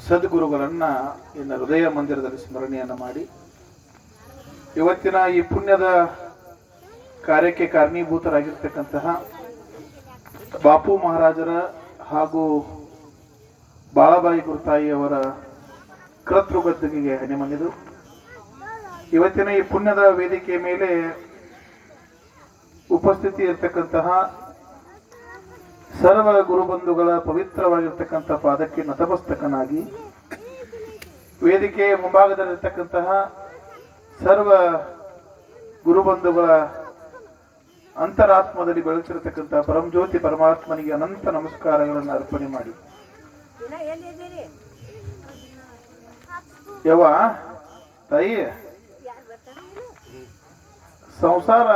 ಸದ್ಗುರುಗಳನ್ನ ಇನ್ನು ಹೃದಯ ಮಂದಿರದಲ್ಲಿ ಸ್ಮರಣೆಯನ್ನು ಮಾಡಿ. ಇವತ್ತಿನ ಈ ಪುಣ್ಯದ ಕಾರ್ಯಕ್ಕೆ ಕಾರಣೀಭೂತರಾಗಿರ್ತಕ್ಕಂತಹ ಬಾಪು ಮಹಾರಾಜರ ಹಾಗೂ ಬಾಳಾಬಾಯಿ ಗುರುತಾಯಿಯವರ ಕರ್ತೃಗದ್ದಿಗೆ ಹಣಿಮನಿದು ಇವತ್ತಿನ ಈ ಪುಣ್ಯದ ವೇದಿಕೆ ಮೇಲೆ ಉಪಸ್ಥಿತಿ ಇರತಕ್ಕಂತಹ ಸರ್ವ ಗುರುಬಂಧುಗಳ ಪವಿತ್ರವಾಗಿರ್ತಕ್ಕಂಥ ಪಾದಕ್ಕೆ ನತಮಸ್ತಕನಾಗಿ ವೇದಿಕೆ ಮುಂಭಾಗದಲ್ಲಿರ್ತಕ್ಕಂತಹ ಸರ್ವ ಗುರುಬಂಧುಗಳ ಅಂತರಾತ್ಮದಲ್ಲಿ ಬೆಳೆಸಿರತಕ್ಕಂತಹ ಪರಮಜ್ಯೋತಿ ಪರಮಾತ್ಮನಿಗೆ ಅನಂತ ನಮಸ್ಕಾರಗಳನ್ನು ಅರ್ಪಣೆ ಮಾಡಿ ಯವ ತಾಯಿ, ಸಂಸಾರ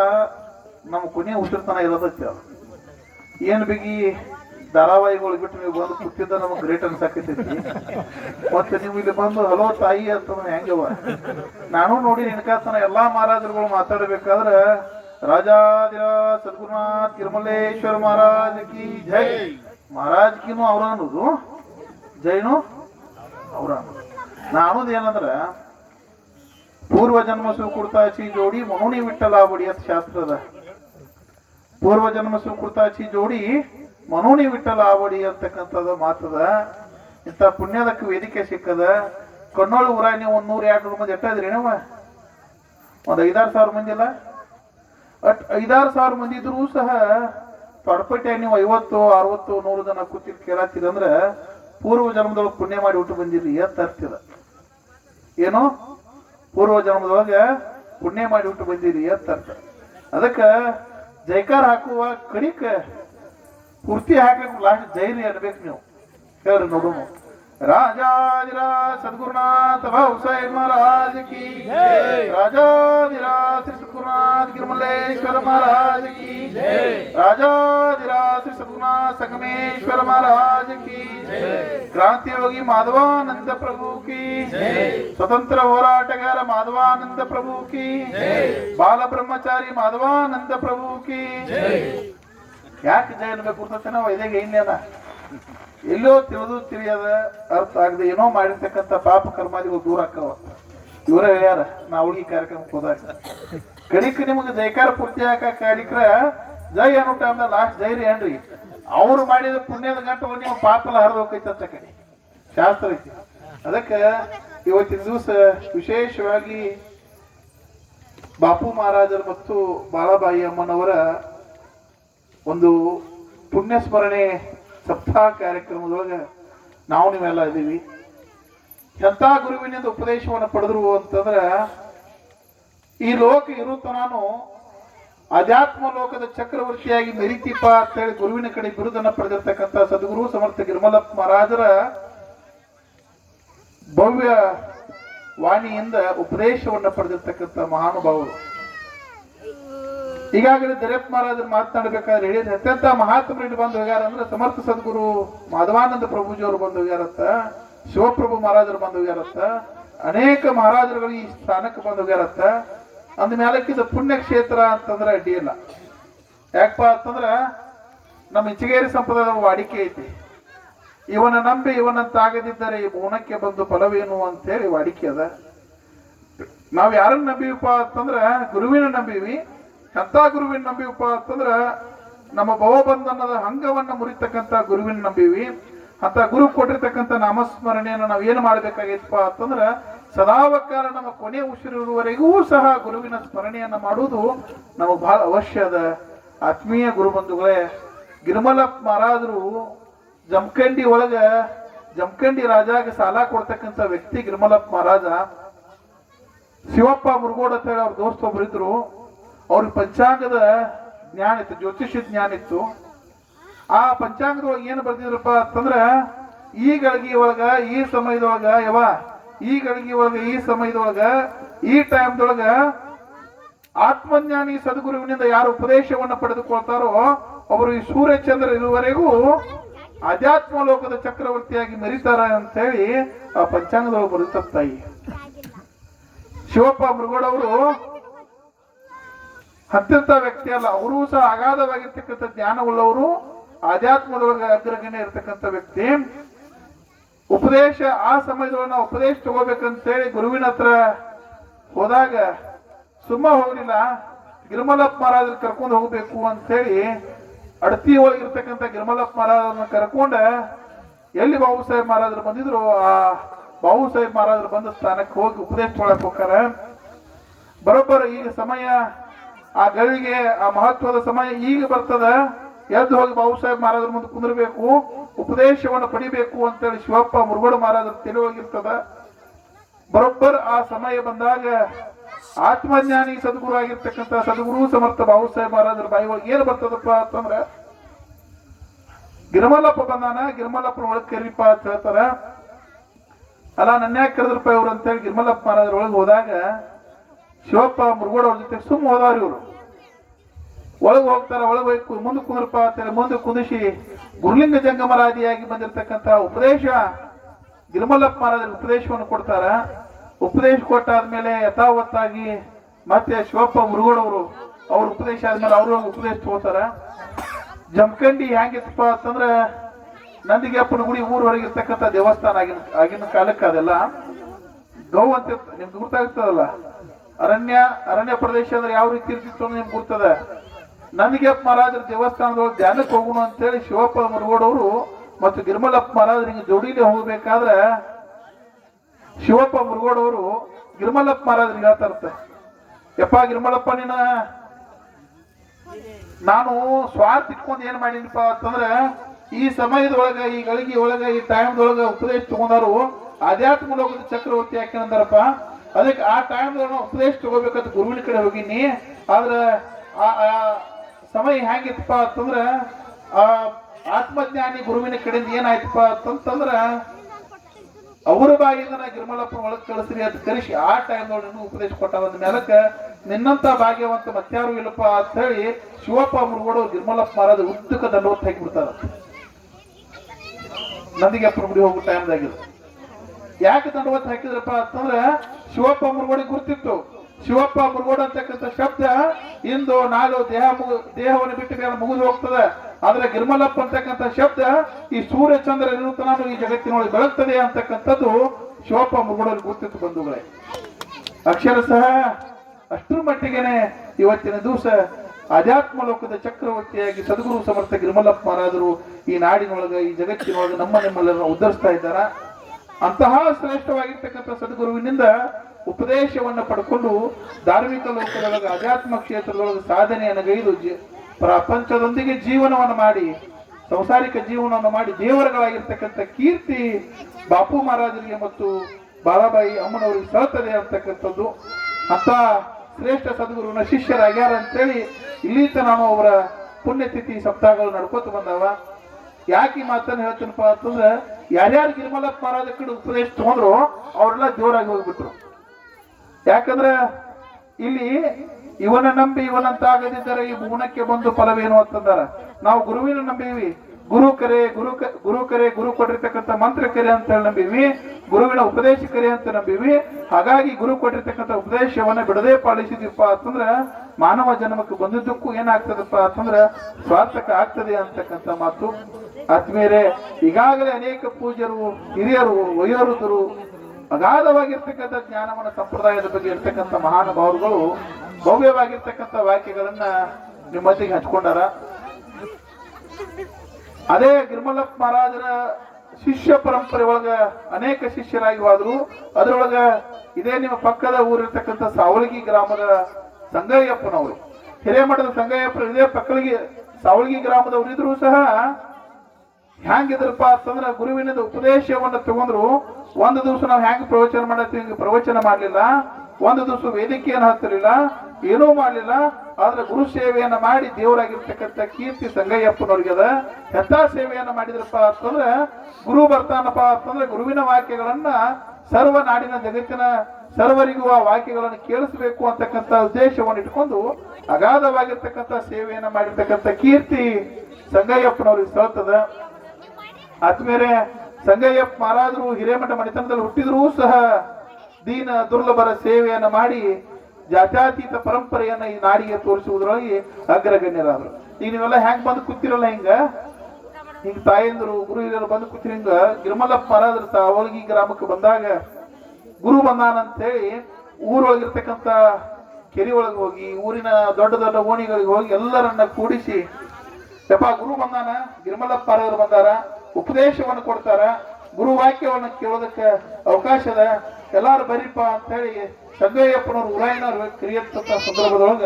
ನಮ್ಮ ಕೊನೆಯ ಉಸಿರ್ತನ ಇರೋದಕ್ಕೆ. ಏನ್ ಬಿಗಿ? ಧಾರಾವಾಹಿಗಳು ಬಿಟ್ಟು ನೀವು ಬಂದು ಕೂತಿದ್ದ ನಮಗೆ ಗ್ರೇಟ್ ಅನ್ಸಾಕತೈತಿ ಮತ್ತೆ ನೀವು ಇಲ್ಲಿ ಬಂದು, ಹಲೋ ತಾಯಿ ಅಂತ ಹೆಂಗವ ನಾನು ನೋಡಿ ನಿನ್ಕಾತನ ಎಲ್ಲಾ ಮಹಾರಾಜರುಗಳು ಮಾತಾಡ್ಬೇಕಾದ್ರ, ರಾಜಾದಿರ ಸದ್ಗುರುನಾಥ್ ತಿರುಮಲೇಶ್ವರ ಮಹಾರಾಜ ಕಿ ಜೈ ಮಹಾರಾಜ್ ಕಿನು ಅವ್ರ ಅನ್ನೋದು? ಜೈನು ಅವ್ರ ನಾನು ಏನಂದ್ರ ಪೂರ್ವ ಜನ್ಮ ಸುಕೃತಾಚಿ ಜೋಡಿ ಮೌನಿ ವಿಠಲಾವಡಿ ಅಂತ ಶಾಸ್ತ್ರ ಪೂರ್ವ ಜನ್ಮ ಸುಕೃತಾಚಿ ಜೋಡಿ ಮನೋನಿ ವಿಠಲ ಆವಡಿ ಅಂತಕ್ಕಂಥದ್ದು ಮಾತದ. ಇಂಥ ಪುಣ್ಯದಕ್ಕೆ ವೇದಿಕೆ ಸಿಕ್ಕದ. ಕಣ್ಣೋಳು ಊರ ನೀವು ಒಂದು ನೂರು ಎರಡು ಮಂದಿ ಎಷ್ಟ ಇದ್ರಿ ನೀವು? ಒಂದ್ ಐದಾರು ಸಾವಿರ ಮಂದಿ ಇಲ್ಲ ಅಟ್ ಐದಾರು ಸಾವಿರ ಮಂದಿ ಇದ್ರೂ ಸಹ ತೊಡಪಟ್ಟೆ ನೀವು ಐವತ್ತು, ಅರವತ್ತು, ನೂರು ಜನ ಕೂತಿರ್ ಕೇಳತ್ತೀರಿ ಅಂದ್ರೆ ಪೂರ್ವ ಜನ್ಮದೊಳಗೆ ಪುಣ್ಯ ಮಾಡಿ ಹುಟ್ಟು ಬಂದಿರಿ ಅಂತ ಅರ್ಥದ ಏನು? ಪೂರ್ವ ಜನ್ಮದೊಳಗೆ ಪುಣ್ಯ ಮಾಡಿ ಹುಟ್ಟು ಬಂದಿರಿ ಅಂತ ಅರ್ಥ. ಅದಕ್ಕ ಜೈಕಾರ ಹಾಕುವ ಕಣಿಕ ಪೂರ್ತಿ ಹಾಕಬೇಕು ಲಾಸ್ಟ್ ಧೈರ್ಯ ಅನ್ಬೇಕು ನೀವು. ಹೇಳ್ರಿ ನೋಡೋಣ ರಾಜಾದಿರಾಜ ಸದ್ಗುರುನಾಥ ಭಾವುಸಾಹೇಬ್ ಮಹಾರಾಜ್ ಕಿ ರಾಜಾದಿರಾಜ ಶ್ರೀ ಸದ್ಗುರುನಾಥ ಗಿರಿಮಲ್ಲೇಶ್ವರ ಮಹಾರಾಜ್ ಕಿ ರಾಜಾದಿರಾಜ ಶ್ರೀ ಸದ್ಗುರುನಾಥ ಸಂಗಮೇಶ್ವರ ಮಹಾರಾಜ್ ಕಿ ಕ್ರಾಂತಿಯೋಗಿ ಮಾಧವಾನಂದ ಪ್ರಭು ಕಿ ಸ್ವತಂತ್ರ ಹೋರಾಟಗಾರ ಮಾಧವಾನಂದ ಪ್ರಭು ಕಿ ಬಾಲ ಬ್ರಹ್ಮಚಾರಿ ಮಾಧವಾನಂದ ಪ್ರಭು ಕಿ ಯಾಕೆ ಜಯ ಅನ್ಬೇಕು ಅಂತಂದ್ರೆ ನಾವು ಇದೇ ಇನ್ನೇನ ಎಲ್ಲೋ ತಿಳಿದು ತಿಳಿಯದ ಅರ್ಥ ಆಗದೆ ಏನೋ ಮಾಡಿರ್ತಕ್ಕಂಥ ಪಾಪ ಕರ್ಮಾದಿಗಳು ದೂರ ಆಕ್ಕವ ಇವರೇ ಹೇಳ್ಯಾರ, ನಾ ಹುಡುಗಿ ಕಾರ್ಯಕ್ರಮಕ್ಕೆ ಹೋದಾಗ. ಕಡಿಕ ನಿಮಗೆ ಜೈಕಾರ ಪೂರ್ತಿ ಹಾಕ ಕಾಲಿಕ್ರ, ಜೈ ಅನ್ನೋ ಟೈಮ್ದಾಗ ಲಾಸ್ಟ್ ಜೈರಿ ಏನ್ರಿ? ಅವ್ರು ಮಾಡಿದ ಪುಣ್ಯದ ಗಂಟು ನಿಮ್ಮ ಪಾಪ ಎಲ್ಲ ಹರಿದು ಹೋಗೈತೆ ಅಂತ ಕಡೆ ಶಾಸ್ತ್ರ ಐತಿ. ಅದಕ್ಕೆ ಇವತ್ತಿನ ದಿವಸ ವಿಶೇಷವಾಗಿ ಬಾಪು ಮಹಾರಾಜರು ಮತ್ತು ಬಾಳಾಬಾಯಿ ಅಮ್ಮನವರ ಒಂದು ಪುಣ್ಯ ಸ್ಮರಣೆ ಸಪ್ತಾಹ ಕಾರ್ಯಕ್ರಮದೊಳಗೆ ನಾವು ನೀವೆಲ್ಲ ಇದ್ದೀವಿ ಎಂಥ ಗುರುವಿನಿಂದ ಉಪದೇಶವನ್ನು ಪಡೆದ್ರು ಅಂತಂದ್ರೆ ಈ ಲೋಕ ಇರುತ್ತ ನಾನು ಅಧ್ಯಾತ್ಮ ಲೋಕದ ಚಕ್ರವರ್ತಿಯಾಗಿ ಮರಿತಿಪ್ಪ ಅಂತ ಹೇಳಿ ಗುರುವಿನ ಕಡೆ ಬಿರುದನ್ನ ಪಡೆದಿರ್ತಕ್ಕಂಥ ಸದ್ಗುರು ಸಮರ್ಥ ಗಿರ್ಮಲಪ್ಪ ಮಹಾರಾಜರ ಭವ್ಯ ವಾಣಿಯಿಂದ ಉಪದೇಶವನ್ನು ಪಡೆದಿರ್ತಕ್ಕಂಥ ಮಹಾನುಭಾವರು. ಈಗಾಗಲೇ ದರೇಪ್ ಮಹಾರಾಜರು ಮಾತನಾಡ್ಬೇಕಾದ್ರೆ ಹೇಳಿದ್ರೆ ಅತ್ಯಂತ ಮಹಾತ್ಮರು ಇಲ್ಲಿ ಬಂದು ಹೋಗ್ಯಾರ ಅಂದ್ರೆ ಸಮರ್ಥ ಸದ್ಗುರು ಮಾಧವಾನಂದ ಪ್ರಭುಜಿ ಅವರು ಬಂದು ಹೋಗ್ಯಾರತ್ತ, ಶಿವಪ್ರಭು ಮಹಾರಾಜರು ಬಂದು ಹೋಗ್ಯಾರತ್ತ, ಅನೇಕ ಮಹಾರಾಜರುಗಳು ಈ ಸ್ಥಾನಕ್ಕೆ ಬಂದು ಹೋಗ್ಯಾರತ್ತ. ಅಂದ ಪುಣ್ಯ ಕ್ಷೇತ್ರ ಅಂತಂದ್ರೆ ಅಡ್ಡಿ ಇಲ್ಲ. ಯಾಕಪ್ಪ ಅಂತಂದ್ರ ನಮ್ಮ ಇಚ್ಚಗೇರಿ ಸಂಪ್ರದಾಯದ ವಾಡಿಕೆ ಐತಿ. ಇವನ ನಂಬಿ ಇವನಂತಾಗದಿದ್ದರೆ ಈ ಭುವನಕ್ಕೆ ಬಂದು ಫಲವೇನು ಅಂತೇಳಿ ವಾಡಿಕೆ ಅದ. ನಾವು ಯಾರನ್ನ ನಂಬೀವಪ್ಪ ಅಂತಂದ್ರ ಗುರುವಿನ ನಂಬೀವಿ. ಎಂತ ಗುರುವಿನ ನಂಬಿವಪ್ಪ ಅಂತಂದ್ರ ನಮ್ಮ ಭವಬಂಧನದ ಅಂಗವನ್ನ ಮುರಿತಕ್ಕಂತ ಗುರುವಿನ ನಂಬೀವಿ. ಅಂತ ಗುರು ಕೊಟ್ಟಿರ್ತಕ್ಕಂಥ ನಾಮಸ್ಮರಣೆಯನ್ನು ನಾವು ಏನು ಮಾಡ್ಬೇಕಾಗಿತ್ತಪ್ಪ ಅಂತಂದ್ರ ಸದಾವಕಾಲ ನಮ್ಮ ಕೊನೆ ಉಸಿರಿರುವವರೆಗೂ ಸಹ ಗುರುವಿನ ಸ್ಮರಣೆಯನ್ನು ಮಾಡುವುದು ನಮಗೆ ಬಹಳ ಅವಶ್ಯ ಅದ. ಆತ್ಮೀಯ ಗುರುಬಂಧುಗಳೇ ಗಿರ್ಮಲಪ್ಪ ಮಹಾರಾಜರು ಜಮಖಂಡಿ ಒಳಗ, ಜಮಖಂಡಿ ರಾಜಾಗ ಸಾಲ ಕೊಡ್ತಕ್ಕಂಥ ವ್ಯಕ್ತಿ ಗಿರ್ಮಲಪ್ಪ ಮಹಾರಾಜ. ಶಿವಪ್ಪ ಮುರುಗೋಡ ಅಂತ ಹೇಳಿ ಅವ್ರ ದೋಸ್ತ ಒಬ್ಬರಿದ್ರು ಅವ್ರಿಗೆ ಪಂಚಾಂಗದ ಜ್ಞಾನ ಇತ್ತು ಜ್ಯೋತಿಷ್ಯ ಜ್ಞಾನ ಇತ್ತು. ಆ ಪಂಚಾಂಗದೊಳಗೆ ಏನು ಬರ್ತಿದ್ರಪ್ಪ ಅಂತಂದ್ರೆ, ಈ ಗಳಿಗೆ ಒಳಗ ಈ ಸಮಯದೊಳಗ ಯವ ಈ ಗಳಿಗೆ ಒಳಗ ಈ ಸಮಯದೊಳಗ, ಈ ಟೈಮ್ದೊಳಗ ಆತ್ಮಜ್ಞಾನಿ ಸದ್ಗುರುವಿನಿಂದ ಯಾರು ಉಪದೇಶವನ್ನು ಪಡೆದುಕೊಳ್ತಾರೋ, ಅವರು ಈ ಸೂರ್ಯಚಂದ್ರ ಇರುವವರೆಗೂ ಅಧ್ಯಾತ್ಮ ಲೋಕದ ಚಕ್ರವರ್ತಿಯಾಗಿ ಮೆರೀತಾರ ಅಂತ ಹೇಳಿ ಆ ಪಂಚಾಂಗದೊಳಗೆ ಬರುತ್ತಾಯಿ ಶಿವಪ್ಪ ಮೃಗೋಡವರು ಅತ್ಯಂತ ವ್ಯಕ್ತಿ ಅಲ್ಲ, ಅವರೂ ಸಹ ಅಗಾಧವಾಗಿರ್ತಕ್ಕಂಥ ಜ್ಞಾನವುಳ್ಳವರು, ಆಧ್ಯಾತ್ಮದೊಳಗೆ ಅಗ್ರಗಣ್ಯ ಇರತಕ್ಕಂಥ ವ್ಯಕ್ತಿ. ಉಪದೇಶ, ಆ ಸಮಯದೊಳಗೆ ನಾವು ಉಪದೇಶ ತಗೋಬೇಕಂತೇಳಿ ಗುರುವಿನ ಹತ್ರ ಹೋದಾಗ, ಸುಮ್ಮ ಹೋಗಲಿಲ್ಲ, ಗಿರ್ಮಲಪ್ಪ ಮಹಾರಾಜ್ ಕರ್ಕೊಂಡು ಹೋಗ್ಬೇಕು ಅಂತೇಳಿ ಅಡತಿ ಒಳಗಿರ್ತಕ್ಕಂಥ ಗಿರ್ಮಲಪ್ಪ ಮಹಾರಾಜರನ್ನ ಕರ್ಕೊಂಡ, ಎಲ್ಲಿ ಬಾಬು ಸಾಹೇಬ್ ಮಹಾರಾಜರು ಬಂದಿದ್ರು? ಆ ಬಾಬು ಸಾಹೇಬ್ ಮಹಾರಾಜರು ಬಂದ ಸ್ಥಾನಕ್ಕೆ ಹೋಗಿ ಉಪದೇಶ ತೊಗೊಳಕ್ ಹೋಗ್ತಾರೆ. ಬರೋಬ್ಬರ, ಈಗ ಸಮಯ ಆ ಗಳಿಗೆ ಆ ಮಹತ್ವದ ಸಮಯ ಈಗ ಬರ್ತದ? ಎದ್ದು ಹೋಗಿ ಬಾಬು ಸಾಹೇಬ್ ಮಹಾರಾಜರ ಮುಂದೆ ಕುಂದಿರ್ಬೇಕು, ಉಪದೇಶವನ್ನು ಪಡಿಬೇಕು ಅಂತೇಳಿ ಶಿವಪ್ಪ ಮುರುಗೋಡು ಮಹಾರಾಜರು ತಿಳಿಯೋಗಿರ್ತದ ಬರೋಬ್ಬರ್ ಆ ಸಮಯ ಬಂದಾಗ ಆತ್ಮಜ್ಞಾನಿ ಸದ್ಗುರು ಆಗಿರ್ತಕ್ಕಂಥ ಸದ್ಗುರು ಸಮರ್ಥ ಬಾಬು ಸಾಹೇಬ್ ಮಹಾರಾಜರ ಬಾಯಿ ಒಳಗೆ ಏನ್ ಬರ್ತದಪ್ಪ ಅಂತಂದ್ರ, ಗಿರ್ಮಲ್ಲಪ್ಪ ಬಂದಾನ ಗಿರಮಲ್ಲಪ್ಪ ಒಳಗೆ ಕರೀಪ ಅಂತ ಹೇಳ್ತಾರ. ಅಲ್ಲ, ನನ್ನ ಕರೆದ್ರಪ್ಪ ಇವ್ರು ಅಂತೇಳಿ ಗಿರ್ಮಲ್ಲಪ್ಪ ಮಹಾರಾಜರ ಒಳಗೆ ಹೋದಾಗ ಶಿವಪ್ಪ ಮುರುಗೋಡ ಅವ್ರ ಜೊತೆ ಸುಮ್ಮ ಹೋದವ್ರು ಇವರು. ಒಳಗೆ ಹೋಗ್ತಾರೆ, ಒಳಗೆ ಹೋಗಿ ಮುಂದೆ ಕುಂದ್ರಪ್ಪ ಅಂತೇಳಿ ಮುಂದೆ ಕುಂದಿಸಿ ಗುರುಲಿಂಗ ಜಂಗಮರಾದಿಯಾಗಿ ಬಂದಿರತಕ್ಕಂತ ಉಪದೇಶ ಗಿರ್ಮಲಪ್ಪ ಮಹಾರಾಜರು ಉಪದೇಶವನ್ನು ಕೊಡ್ತಾರ. ಉಪದೇಶ ಕೊಟ್ಟಾದ್ಮೇಲೆ ಯಥಾವತ್ತಾಗಿ ಮತ್ತೆ ಶಿವಪ್ಪ ಮುರುಗೋಡವರು ಅವ್ರ ಉಪದೇಶ ಆದ್ಮೇಲೆ ಅವರು ಉಪದೇಶ ತಗೋತಾರ. ಜಮಖಂಡಿ ಹೆಂಗಿತ್ತಪ್ಪ ಅಂತಂದ್ರೆ ನಂದಿಗೆಪ್ಪನ ಗುಡಿ ಊರವರೆಗೆ ಇರ್ತಕ್ಕಂಥ ದೇವಸ್ಥಾನ ಆಗಿನ ಆಗಿನ ಕಾಲಕ್ಕೆ ಅದೆಲ್ಲ. ಗೌ ಅಂತ. ನಿಮ್ಗೆ ಗುರ್ತಾಗ್ತದಲ್ಲ? ಅರಣ್ಯ ಅರಣ್ಯ ಪ್ರದೇಶ ಅಂದ್ರೆ ಯಾವ ರೀತಿ ಇರ್ತಿತ್ತು ನಿಮ್ಗೆ ಗೊತ್ತದ ನಂದಿಗೆಪ್ಪ ಮಹಾರಾಜರ ದೇವಸ್ಥಾನದೊಳಗೆ ಧ್ಯಾನಕ್ಕೆ ಹೋಗೋಣ ಅಂತೇಳಿ ಶಿವಪ್ಪ ಮುರುಗೋಡವರು ಮತ್ತು ಗಿರ್ಮಲಪ್ಪ ಮಹಾರಾಜರಿಗೆ ಜೋಡಿಲಿ ಹೋಗ್ಬೇಕಾದ್ರೆ ಶಿವಪ್ಪ ಮುರುಗೋಡವರು ಗಿರ್ಮಲಪ್ಪ ಮಹಾರಾಜರಿಗೆ ಹೇಳ್ತಾರಂತೆ ಯಪ್ಪ ಗಿರ್ಮಲಪ್ಪ ನೀನ? ನಾನು ಸ್ವಾರ್ಥ ಇಟ್ಕೊಂಡು ಏನ್ ಮಾಡಿನಪ್ಪ ಅಂತಂದ್ರೆ ಈ ಸಮಯದೊಳಗೆ, ಈ ಗಳಿಗೆ ಒಳಗೆ, ಈ ಟೈಮ್ದೊಳಗ ಉಪದೇಶ ತಗೊಂಡಾರು ಆಧ್ಯಾತ್ಮ ಲೋಕದ ಚಕ್ರವರ್ತಿ ಯಾಕೆಂದಾರಪ್ಪ ಅದಕ್ಕೆ ಆ ಟೈಮ್ದೊಳಗ ಉಪದೇಶ ತಗೋಬೇಕಂತ ಗುರುವಿನ ಕಡೆ ಹೋಗಿನಿ. ಆದ್ರೆ ಆ ಸಮಯ ಹೆಂಗಿತ್ತಪ್ಪ ಅಂತಂದ್ರ, ಆ ಆತ್ಮಜ್ಞಾನಿ ಗುರುವಿನ ಕಡೆಯಿಂದ ಏನಾಯ್ತಪ್ಪ ಅಂತಂದ್ರ ಅವರ ನಾ ಗಿರ್ಮಲಪ್ಪನ ಒಳಗ್ ಕಳಿಸ್ರಿ ಅಂತ ಕರೆಸಿ, ಆ ಟೈಮ್ ನೋಡಿ ಉಪದೇಶ ಕೊಟ್ಟ ಒಂದು ಮೇಲಕ್ಕ, ನಿನ್ನಂತ ಭಾಗ್ಯವಂತ ಮತ್ಯಾರು ಇಲ್ಲಪ್ಪ ಅಂತ ಹೇಳಿ ಶಿವಪ್ಪ ಮುರುಗೋಡು ಗಿರ್ಮಲಪ್ಪ ಮಹಾರಾಜ ಉದ್ದಕ ದಂಡವತ್ ಹಾಕಿಬಿಡ್ತಾರ. ನಂದಿಗೆ ಗುಡಿ ಹೋಗೋ ಟೈಮ್ದಾಗಿಲ್ಲ ಯಾಕೆ ದಂಡವತ್ ಹಾಕಿದ್ರಪ್ಪ ಅಂತಂದ್ರ, ಶಿವಪ್ಪ ಮುರುಗೋಡಿ ಗುರ್ತಿತ್ತು. ಶಿವಪ್ಪ ಮುರುಗೋಡ ಅಂತಕ್ಕಂಥ ಶಬ್ದ ಇಂದು ನಾಳು ದೇಹ ದೇಹವನ್ನು ಬಿಟ್ಟು ಮೇಲೆ ಮುಗಿದು ಹೋಗ್ತದೆ. ಆದ್ರೆ ಗಿರ್ಮಲಪ್ಪ ಅಂತಕ್ಕಂಥ ಶಬ್ದ ಈ ಸೂರ್ಯ ಚಂದ್ರ ಇರುತ್ತಾನು ಈ ಜಗತ್ತಿನೊಳಗೆ ಬೆಳಗ್ತದೆ ಅಂತಕ್ಕಂಥದ್ದು ಶಿವಪ್ಪ ಮುರುಗೋಡಲ್ಲಿ ಗೊತ್ತಿತ್ತು ಬಂಧುಗಳೇ. ಅಕ್ಷರ ಸಹ ಅಷ್ಟರ ಮಟ್ಟಿಗೆನೆ ಇವತ್ತಿನ ದಿವಸ ಅಧ್ಯಾತ್ಮ ಲೋಕದ ಚಕ್ರವರ್ತಿಯಾಗಿ ಸದ್ಗುರು ಸಮರ್ಥ ಗಿರ್ಮಲಪ್ಪ ಮಹಾರಾಜರು ಈ ನಾಡಿನೊಳಗ, ಈ ಜಗತ್ತಿನೊಳಗೆ ನಮ್ಮ ನಿಮ್ಮೆಲ್ಲರನ್ನು ಉದ್ಧರಿಸ್ತಾ ಇದ್ದಾರ? ಅಂತಹ ಶ್ರೇಷ್ಠವಾಗಿರ್ತಕ್ಕಂಥ ಸದ್ಗುರುವಿನಿಂದ ಉಪದೇಶವನ್ನ ಪಡ್ಕೊಂಡು ಧಾರ್ಮಿಕ ಲೋಕದೊಳಗೆ ಅಧ್ಯಾತ್ಮ ಕ್ಷೇತ್ರದೊಳಗೆ ಸಾಧನೆಯನ್ನು ಗೈದು ಪ್ರಪಂಚದೊಂದಿಗೆ ಜೀವನವನ್ನು ಮಾಡಿ, ಸಂಸಾರಿಕ ಜೀವನವನ್ನು ಮಾಡಿ ದೇವರುಗಳಾಗಿರ್ತಕ್ಕಂಥ ಕೀರ್ತಿ ಬಾಪು ಮಹಾರಾಜರಿಗೆ ಮತ್ತು ಬಾಲಾಬಾಯಿ ಅಮ್ಮನವರಿಗೆ ಸಲ್ತದೆ ಅಂತಕ್ಕಂಥದ್ದು. ಅಂತ ಶ್ರೇಷ್ಠ ಸದ್ಗುರುವಿನ ಶಿಷ್ಯರಾಗ್ಯಾರ ಅಂತೇಳಿ ಇಲ್ಲಿಂದ ನಾನು ಅವರ ಪುಣ್ಯತಿಥಿ ಸಪ್ತಾಹಗಳು ನಡ್ಕೋತ ಬಂದವ. ಯಾಕೆ ಈ ಮಾತನ್ನು ಹೇಳ್ತೀನಪ್ಪ ಅಂತಂದ್ರೆ, ಯಾರ್ಯಾರು ಗಿರಿಮಲಪ್ಪ ಮಹಾರಾಜ ಕಡೆ ಉಪದೇಶ ತಗೊಂಡ್ರು, ಅವರೆಲ್ಲ ದೇವರಾಗಿ ಹೋಗ್ಬಿಟ್ರು. ಯಾಕಂದ್ರೆ ಇಲ್ಲಿ ಇವನ ನಂಬಿ ಇವನಂತ ಆಗದಿದ್ದರೆ ಈ ಭುವನಕ್ಕೆ ಬಂದು ಫಲವೇನು ಅಂತಂದಾರ? ನಾವು ಗುರುವಿನ ನಂಬಿವಿ. ಗುರು ಕರೆ, ಗುರು ಗುರು ಕರೆ, ಗುರು ಕೊಟ್ಟಿರ್ತಕ್ಕಂಥ ಮಂತ್ರ ಕರೆ ಅಂತ ಹೇಳಿ ನಂಬಿವಿ. ಗುರುವಿನ ಉಪದೇಶ ಕರೆ ಅಂತ ನಂಬಿವಿ. ಹಾಗಾಗಿ ಗುರು ಕೊಟ್ಟಿರ್ತಕ್ಕಂಥ ಉಪದೇಶವನ್ನ ಬಿಡದೆ ಪಾಲಿಸಿದ್ವಿಪ್ಪ ಅಂತಂದ್ರೆ ಮಾನವ ಜನ್ಮಕ್ಕೆ ಬಂದಿದ್ದಕ್ಕೂ ಏನಾಗ್ತದಪ್ಪ ಅಂತಂದ್ರೆ ಸ್ವಾರ್ಥಕ ಆಗ್ತದೆ ಅಂತಕ್ಕಂಥ ಮಾತು. ಆತ್ಮೀಯರೇ, ಈಗಾಗಲೇ ಅನೇಕ ಪೂಜ್ಯರು, ಹಿರಿಯರು, ವಯೋವೃದ್ಧರು ಅಗಾಧವಾಗಿರ್ತಕ್ಕಂಥ ಜ್ಞಾನವನ್ನ, ಸಂಪ್ರದಾಯದ ಬಗ್ಗೆ ಇರ್ತಕ್ಕಂಥ ಮಹಾನುಭಾವರುಗಳು ಭವ್ಯವಾಗಿರ್ತಕ್ಕಂಥ ವಾಕ್ಯಗಳನ್ನ ನಿಮ್ಮೊಂದಿಗೆ ಹಚ್ಕೊಂಡಾರ. ಅದೇ ಗಿರ್ಮಲಪ್ಪ ಮಹಾರಾಜರ ಶಿಷ್ಯ ಪರಂಪರೆ ಒಳಗ ಅನೇಕ ಶಿಷ್ಯರಾಗಿ ಹೋದ್ರು ಅದರೊಳಗ ಇದೇ ನಿಮ್ಮ ಪಕ್ಕದ ಊರಿರ್ತಕ್ಕಂಥ ಸಾವಳಗಿ ಗ್ರಾಮದ ಸಂಗಯ್ಯಪ್ಪನವರು. ಹಿರೇಮಠದ ಸಂಗಯ್ಯಪ್ಪನ ಇದೇ ಪಕ್ಕಳಿಗೆ ಸಾವಳಗಿ ಗ್ರಾಮದವರು ಇದ್ರು ಸಹ ಹ್ಯಾಂಗಿದ್ರಪ್ಪ ಅಂತಂದ್ರ ಗುರುವಿನದ ಉಪದೇಶವನ್ನು ತಗೊಂಡ್ರು. ಒಂದು ದಿವಸ ನಾವು ಹ್ಯಾಂಗ ಪ್ರವಚನ ಮಾಡತ್ತೀವಿ? ಪ್ರವಚನ ಮಾಡಲಿಲ್ಲ. ಒಂದು ದಿವಸ ವೇದಿಕೆಯನ್ನು ಹತ್ತಿರಲಿಲ್ಲ ಏನೂ ಮಾಡಲಿಲ್ಲ. ಆದ್ರೆ ಗುರು ಸೇವೆಯನ್ನು ಮಾಡಿ ದೇವರಾಗಿರ್ತಕ್ಕಂಥ ಕೀರ್ತಿ ಸಂಗಯ್ಯಪ್ಪನವ್ರಿಗೆ ಅದ. ಎಂಥ ಸೇವೆಯನ್ನು ಮಾಡಿದ್ರಪ್ಪ ಅಂತಂದ್ರೆ, ಗುರು ಬರ್ತಾನಪ್ಪ ಅಂತಂದ್ರೆ ಗುರುವಿನ ವಾಕ್ಯಗಳನ್ನ ಸರ್ವ ನಾಡಿನ ಜಗತ್ತಿನ ಸರ್ವರಿಗೂ ಆ ವಾಕ್ಯಗಳನ್ನು ಕೇಳಿಸ್ಬೇಕು ಅಂತಕ್ಕಂಥ ಉದ್ದೇಶವನ್ನು ಇಟ್ಕೊಂಡು ಅಗಾಧವಾಗಿರ್ತಕ್ಕಂಥ ಸೇವೆಯನ್ನು ಮಾಡಿರ್ತಕ್ಕಂಥ ಕೀರ್ತಿ ಸಂಗಯ್ಯಪ್ಪನವ್ರಿಗೆ ಸಲ್ತದ. ಆದ್ಮೇಲೆ ಸಂಗಯ್ಯಪ್ಪ ಮಹಾರಾಜರು ಹಿರೇಮಠ ಮಣಿತನದಲ್ಲಿ ಹುಟ್ಟಿದ್ರೂ ಸಹ ದೀನ ದುರ್ಲಭರ ಸೇವೆಯನ್ನು ಮಾಡಿ ಜಾತ್ಯಾತೀತ ಪರಂಪರೆಯನ್ನ ಈ ನಾಡಿಗೆ ತೋರಿಸುವುದರೊಳಗೆ ಅಗ್ರಗಣ್ಯರಾದರು. ಈಗ ನೀವೆಲ್ಲ ಹೆಂಗ್ ಬಂದು ಕೂತಿರಲ್ಲ ಹಿಂಗ? ಹಿಂಗ ತಾಯಂದ್ರು, ಗುರು ಹಿರಿಯರು ಬಂದು ಕೂತಿರ ಹಿಂಗ? ಗಿರ್ಮಲ್ಲಪ್ಪ ಸಹ ಅವಳಿಗೆ ಗ್ರಾಮಕ್ಕೆ ಬಂದಾಗ ಗುರು ಬಂದಾನ ಅಂತೇಳಿ ಊರೊಳಗಿರ್ತಕ್ಕಂಥ ಕೆರೆ ಒಳಗೆ ಹೋಗಿ, ಊರಿನ ದೊಡ್ಡ ದೊಡ್ಡ ಓಣಿಗಳಿಗೆ ಹೋಗಿ ಎಲ್ಲರನ್ನ ಕೂಡಿಸಿ, ಯಪ್ಪ ಗುರು ಬಂದಾನ? ಗಿರ್ಮಲಪ್ಪ ಮಹಾರಾಜರು ಬಂದಾರ? ಉಪದೇಶವನ್ನು ಕೊಡ್ತಾರ, ಗುರು ವಾಕ್ಯವನ್ನು ಕೇಳೋದಕ್ಕೆ ಅವಕಾಶ ಅದ. ಎಲ್ಲಾರು ಬರೀಪ ಅಂತೇಳಿ ಸಂಗಯ್ಯಪ್ಪನವ್ರು ಊರಾಯಿನವ್ರು ಕ್ರಿಯಂತ ಸಂದರ್ಭದೊಳಗ,